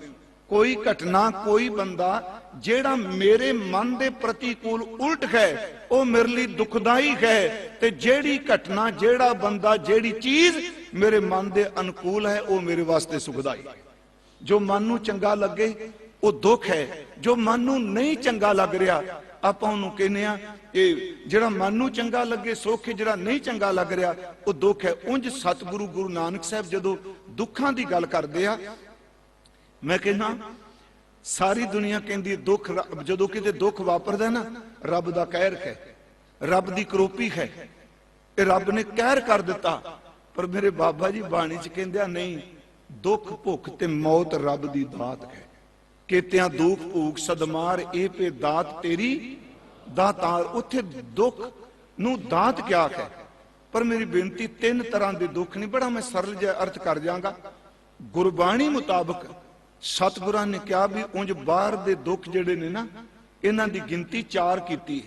ਕੋਈ ਘਟਨਾ, ਕੋਈ ਬੰਦਾ ਜਿਹੜਾ ਮੇਰੇ ਮਨ ਦੇ ਪ੍ਰਤੀਕੂਲ ਉਲਟ ਹੈ, ਉਹ ਮੇਰੇ ਲਈ ਦੁਖਦਾਈ ਹੈ ਤੇ ਜਿਹੜੀ ਘਟਨਾ, ਜਿਹੜਾ ਬੰਦਾ, ਜਿਹੜੀ ਚੀਜ਼ ਮੇਰੇ ਮਨ ਦੇ ਅਨੁਕੂਲ ਹੈ, ਉਹ ਮੇਰੇ ਵਾਸਤੇ ਸੁਖਦਾਈ। ਹੈ ਜੋ ਮਨ ਨੂੰ ਚੰਗਾ ਲੱਗੇ, ਉਹ ਦੁੱਖ ਹੈ। ਜੋ ਮਨ ਨੂੰ ਨਹੀਂ ਚੰਗਾ ਲੱਗ ਰਿਹਾ, ਆਪਾਂ ਉਹਨੂੰ ਕਹਿੰਦੇ ਆ ਇਹ ਜਿਹੜਾ ਮਨ ਨੂੰ ਚੰਗਾ ਲੱਗੇ, ਸੁੱਖ ਜਿਹੜਾ ਨਹੀਂ ਚੰਗਾ ਲੱਗ ਰਿਹਾ, ਉਹ ਦੁੱਖ ਹੈ। ਉਂਝ ਸਤਿਗੁਰੂ ਗੁਰੂ ਨਾਨਕ ਸਾਹਿਬ ਜਦੋਂ ਦੁੱਖਾਂ ਦੀ ਗੱਲ ਕਰਦੇ ਆ ਮੈਂ ਕਹਿੰਦਾ, ਸਾਰੀ ਦੁਨੀਆ ਕਹਿੰਦੀ ਦੁੱਖ ਜਦੋਂ ਕਿਤੇ ਦੁੱਖ ਵਾਪਰਦਾ ਨਾ, ਰੱਬ ਦਾ ਕਹਿਰ ਹੈ, ਰੱਬ ਦੀ ਕਰੋਪੀ ਹੈ। ਇਹ ਰੱਬ ਨੇ ਕਹਿਰ ਕਰ ਦਿੱਤਾ, ਪਰ ਮੇਰੇ ਬਾਬਾ ਜੀ ਬਾਣੀ ਚ ਕਹਿੰਦੇ ਨਹੀਂ, ਦੁੱਖ, ਭੁੱਖ ਤੇ ਮੌਤ ਰੱਬ ਦੀ ਦਾਤ ਹੈ। ਕੀਤਿਆਂ ਦੁੱਖ, ਭੂਖ, ਸਦਮਾਰ, ਇਹ ਪੇ ਦਾਤ ਤੇਰੀ ਦਾਤਾਰ ਉੱਥੇ ਦੁੱਖ ਨੂੰ ਦਾਤ ਕਿਆ ਹੈ? ਪਰ ਮੇਰੀ ਬੇਨਤੀ, ਤਿੰਨ ਤਰ੍ਹਾਂ ਦੇ ਦੁੱਖ ਨਹੀਂ ਬੜਾ ਮੈਂ ਸਰਲ ਜਿਹਾ ਅਰਥ ਕਰ ਜਾਵਾਂਗਾ। ਗੁਰਬਾਣੀ ਮੁਤਾਬਕ ਸਤਿਗੁਰਾਂ ਨੇ ਕਿਹਾ ਵੀ ਉਂਝ ਬਾਹਰ ਦੇ ਦੁੱਖ ਜਿਹੜੇ ਨੇ ਨਾ, ਇਹਨਾਂ ਦੀ ਗਿਣਤੀ ਚਾਰ ਕੀਤੀ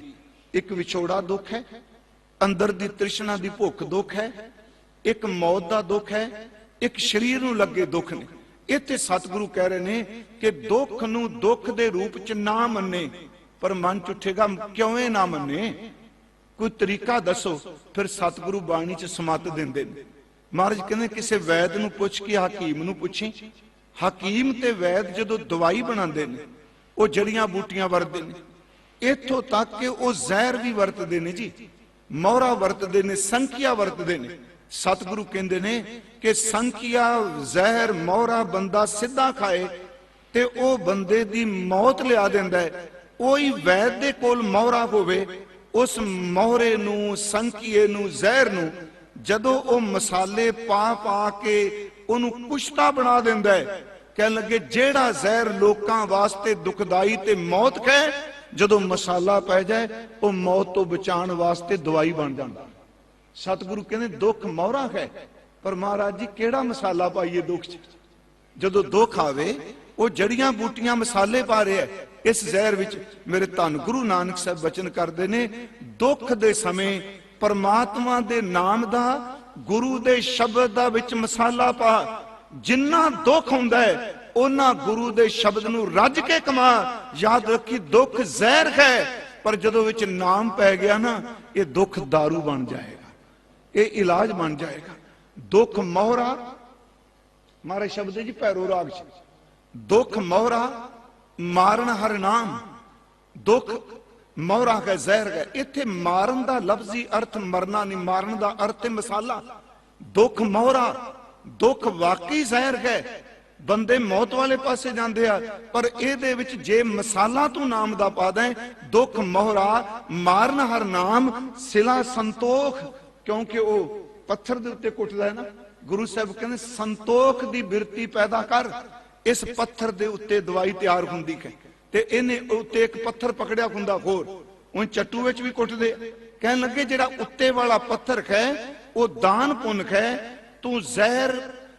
ਇੱਕ ਵਿਛੋੜਾ ਦੁੱਖ ਹੈ, ਅੰਦਰ ਦੀ ਤ੍ਰਿਸ਼ਨਾ ਦੀ ਭੁੱਖ ਦੁੱਖ ਹੈ, ਇੱਕ ਮੌਤ ਦਾ ਦੁੱਖ ਹੈ, ਇੱਕ ਸਰੀਰ ਨੂੰ ਲੱਗੇ ਦੁੱਖ ਨੇ। ਇੱਥੇ ਸਤਿਗੁਰੂ ਕਹਿ ਰਹੇ ਨੇ ਕਿ ਦੁੱਖ ਨੂੰ ਦੁੱਖ ਦੇ ਰੂਪ ਚ ਨਾ ਮੰਨੇ, ਪਰ ਮਨ ਚ ਉੱਠੇਗਾ, ਕਿਉਂ ਨਾ ਮੰਨੇ? ਕੋਈ ਤਰੀਕਾ ਦੱਸੋ, ਫਿਰ ਸਤਿਗੁਰੂ ਬਾਣੀ ਚ ਸਮਤ ਦਿੰਦੇ ਨੇ। ਮਹਾਰਾਜ ਕਹਿੰਦੇ ਕਿਸੇ ਵੈਦ ਨੂੰ ਪੁੱਛ ਕੇ, ਹਕੀਮ ਨੂੰ ਪੁੱਛੀ ਹਕੀਮ ਤੇ ਵੈਦ ਜਦੋਂ ਦਵਾਈ ਬਣਾਉਂਦੇ ਨੇ, ਉਹ ਜੜੀਆਂ ਬੂਟੀਆਂ ਵਰਤਦੇ ਨੇ। ਇੱਥੋਂ ਤੱਕ ਕਿ ਉਹ ਜ਼ਹਿਰ ਵੀ ਵਰਤਦੇ ਨੇ ਜੀ। ਮੋਹਰਾ ਵਰਤਦੇ ਨੇ, ਸੰਖਿਆ ਵਰਤਦੇ ਨੇ। ਸਤਿਗੁਰੂ ਕਹਿੰਦੇ ਨੇ ਕਿ ਸੰਖਿਆ, ਜ਼ਹਿਰ ਮੋਹਰਾ ਬੰਦਾ ਸਿੱਧਾ ਖਾਏ ਤੇ ਉਹ ਬੰਦੇ ਦੀ ਮੌਤ ਲਿਆ ਦਿੰਦਾ ਹੈ। ਉਹੀ ਵੈਦ ਦੇ ਕੋਲ ਮੋਹਰਾ ਹੋਵੇ, ਉਸ ਮੋਹਰੇ ਨੂੰ, ਸੰਖੀਏ ਨੂੰ, ਜ਼ਹਿਰ ਨੂੰ, ਜਦੋਂ ਉਹ ਮਸਾਲੇ ਪਾ ਪਾ ਕੇ ਉਹਨੂੰ ਕੁਸ਼ਤਾ ਬਣਾ ਦਿੰਦਾ ਹੈ। ਕਹਿਣ ਲੱਗੇ, ਜਿਹੜਾ ਜ਼ਹਿਰ ਲੋਕਾਂ ਵਾਸਤੇ ਦੁਖਦਾਈ ਤੇ ਮੌਤ ਹੈ ਜਦੋਂ ਮਸਾਲਾ ਪੈ ਜਾਏ, ਉਹ ਮੌਤ ਤੋਂ ਬਚਾਉਣ ਵਾਸਤੇ ਦਵਾਈ ਬਣ ਜਾਂਦਾ। ਸਤਿਗੁਰੂ ਕਹਿੰਦੇ, ਦੁੱਖ ਮੌਰਾ ਹੈ ਪਰ ਮਹਾਰਾਜ ਜੀ, ਕਿਹੜਾ ਮਸਾਲਾ ਪਾਈਏ ਦੁੱਖ 'ਚ? ਜਦੋਂ ਦੁੱਖ ਆਵੇ, ਉਹ ਜੜੀਆਂ ਬੂਟੀਆਂ ਮਸਾਲੇ ਪਾ ਰਿਹਾ ਹੈ। ਇਸ ਜ਼ਹਿਰ ਵਿੱਚ ਮੇਰੇ ਧੰਨ ਗੁਰੂ ਨਾਨਕ ਸਾਹਿਬ ਬਚਨ ਕਰਦੇ ਨੇ, ਦੁੱਖ ਦੇ ਸਮੇਂ ਪਰਮਾਤਮਾ ਦੇ ਨਾਮ ਦਾ ਗੁਰੂ ਦੇ ਸ਼ਬਦ ਦਾ ਵਿੱਚ ਮਸਾਲਾ ਪਾ। ਜਿੰਨਾ ਦੁੱਖ ਹੁੰਦਾ ਹੈ ਉਹਨਾਂ ਗੁਰੂ ਦੇ ਸ਼ਬਦ ਨੂੰ ਰੱਜ ਕੇ ਕਮਾ। ਯਾਦ ਰੱਖੀ, ਦੁੱਖ ਜ਼ਹਿਰ ਹੈ, ਪਰ ਜਦੋਂ ਵਿੱਚ ਨਾਮ ਪੈ ਗਿਆ ਨਾ, ਇਹ ਦੁੱਖ दारू ਬਣ ਜਾਏਗਾ। ਇਹ ਇਲਾਜ ਬਣ ਜਾਏਗਾ। ਦੁੱਖ ਮੋਹਰਾ, ਮਾਰੇ ਸ਼ਬਦ ਜੀ ਪੈਰੋ ਰਾਗ ਚ। ਦੁੱਖ ਮੋਹਰਾ, ਮਾਰਨ ਹਰ ਨਾਮ। ਦੁੱਖ ਮੋਹਰਾ ਹੈ ਜ਼ਹਿਰ ਹੈ। ਇੱਥੇ ਮਾਰਨ ਦਾ ਲਫ਼ਜ਼ੀ ਅਰਥ, ਮਰਨਾ ਨਹੀਂ, ਮਾਰਨ ਦਾ ਅਰਥ ਹੈ ਮਸਾਲਾ। ਦੁੱਖ ਮੋਹਰਾ ਦੁੱਖ ਵਾਕਈ ਜ਼ਹਿਰ ਹੈ। ਬੰਦੇ ਮੌਤ ਵਾਲੇ ਪਾਸੇ ਜਾਂਦੇ ਆ, ਪਰ ਇਹਦੇ ਵਿੱਚ ਜੇ ਮਸਾਲਾ ਤੂੰ ਨਾਮ ਦਾ ਪਾ ਦੇ, ਦੁੱਖ ਮੋਹਰਾ ਮਾਰਨ ਹਰ ਨਾਮ, ਸਿਲਾ ਸੰਤੋਖ, ਕਿਉਂਕਿ ਉਹ ਪੱਥਰ ਦੇ ਉੱਤੇ ਕੁੱਟਦਾ ਹੈ ਨਾ। ਗੁਰੂ ਸਾਹਿਬ ਕਹਿੰਦੇ, ਸੰਤੋਖ ਦੀ ਬਿਰਤੀ ਪੈਦਾ ਕਰ, ਇਸ ਪੱਥਰ ਦੇ ਉੱਤੇ ਦਵਾਈ ਤਿਆਰ ਹੁੰਦੀ ਹੈ। ਤੇ ਇਹਨੇ ਉੱਤੇ ਇੱਕ ਪੱਥਰ ਪਕੜਿਆ ਹੁੰਦਾ ਹੋਰ। ਉਹ ਚੱਟੂ ਵਿੱਚ ਵੀ ਕੁੱਟਦੇ। ਕਹਿਣ ਲੱਗੇ, ਜਿਹੜਾ ਉੱਤੇ ਵਾਲਾ ਪੱਥਰ ਹੈ ਉਹ ਦਾਨ ਪੁੰਨ ਹੈ ਤੂੰ ਜ਼ਹਿਰ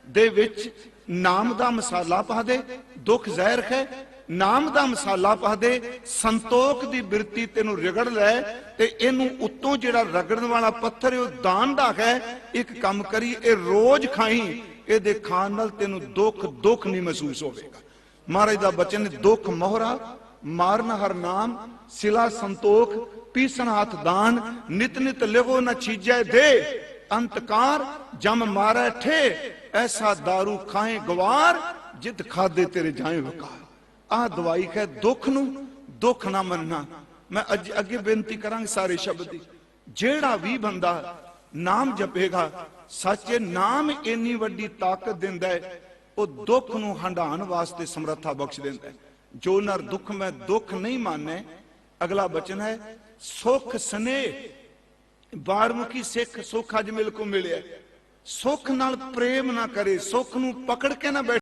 ਦੇ ਵਿੱਚ ਨਾਮ ਦਾ ਮਸਾਲਾ ਪਾ ਦੇ, ਦੁੱਖ ਜ਼ਹਿਰ ਹੈ ਨਾਮ ਦਾ ਮਸਾਲਾ ਪਾ ਦੇ, ਸੰਤੋਖ ਦੀ ਬਿਰਤੀ ਤੈਨੂੰ ਰਗੜ ਲੈ, ਤੇ ਇਹਨੂੰ ਉੱਤੋਂ ਜਿਹੜਾ ਰਗੜਨ ਵਾਲਾ ਪੱਥਰ ਉਹ ਦਾਨ ਦਾ ਹੈ ਇੱਕ ਕੰਮ ਕਰੀ, ਇਹ ਰੋਜ਼ ਖਾਈ, ਇਹਦੇ ਖਾਣ ਨਾਲ ਤੈਨੂੰ ਦੁੱਖ ਦੁੱਖ ਨਹੀਂ ਮਹਿਸੂਸ ਹੋਵੇਗਾ। ਮਹਾਰਾਜ ਦਾ ਬਚਨ, ਦੁੱਖ ਮੋਹਰਾ, ਮਾਰਨ ਹਰ ਨਾਮ, ਸਿਲਾ ਸੰਤੋਖ, ਪੀਸਣ ਹੱਥ ਦਾਨ, ਨਿਤ ਨਿਤ ਲਿਵੋ ਨ ਛੀਜੈ ਦੇ, ਅੰਤਕਾਰ, ਜਮ ਮਾਰੈ ਠੇ, ਐਸਾ दारू ਖਾਏ ਗਵਾਰ, ਜਿਤ ਖਾਦੇ ਤੇਰੇ ਜਾਏ ਵਕਾਰ। ਆਹ ਦਵਾਈ ਹੈ ਦੁੱਖ ਨੂੰ, ਦੁੱਖ ਨਾ ਮੰਨਣਾ। ਮੈਂ ਅੱਜ ਅੱਗੇ ਬੇਨਤੀ ਕਰਾਂਗਾ ਸਾਰੇ ਸ਼ਬਦ ਦੀ। ਜਿਹੜਾ ਵੀ ਬੰਦਾ ਨਾਮ ਜਪੇਗਾ, ਸੱਚੇ ਨਾਮ ਇੰਨੀ ਵੱਡੀ ਤਾਕਤ ਦਿੰਦਾ ਹੈ ਉਹ ਦੁੱਖ ਨੂੰ ਹੰਡਾਉਣ ਵਾਸਤੇ ਸਮਰੱਥਾ ਬਖਸ਼ ਦਿੰਦਾ ਹੈ। ਜੋ ਨਰ ਦੁੱਖ ਮੈਂ ਦੁੱਖ ਨਹੀਂ ਮਾਨੈ, ਅਗਲਾ ਬਚਨ ਹੈ, ਸੁਖ ਸਨੇਹ, ਬਾਰਮੁਖੀ ਸਿੱਖ ਸੁਖ ਅਜ ਮਿਲ ਕੋ ਮਿਲਿਆ ਸੁੱਖ ਨਾਲ ਪ੍ਰੇਮ ਨਾ ਕਰੇ, ਸੁੱਖ ਨੂੰ ਪਕੜ ਕੇ ਨਾ ਬੈਠੇ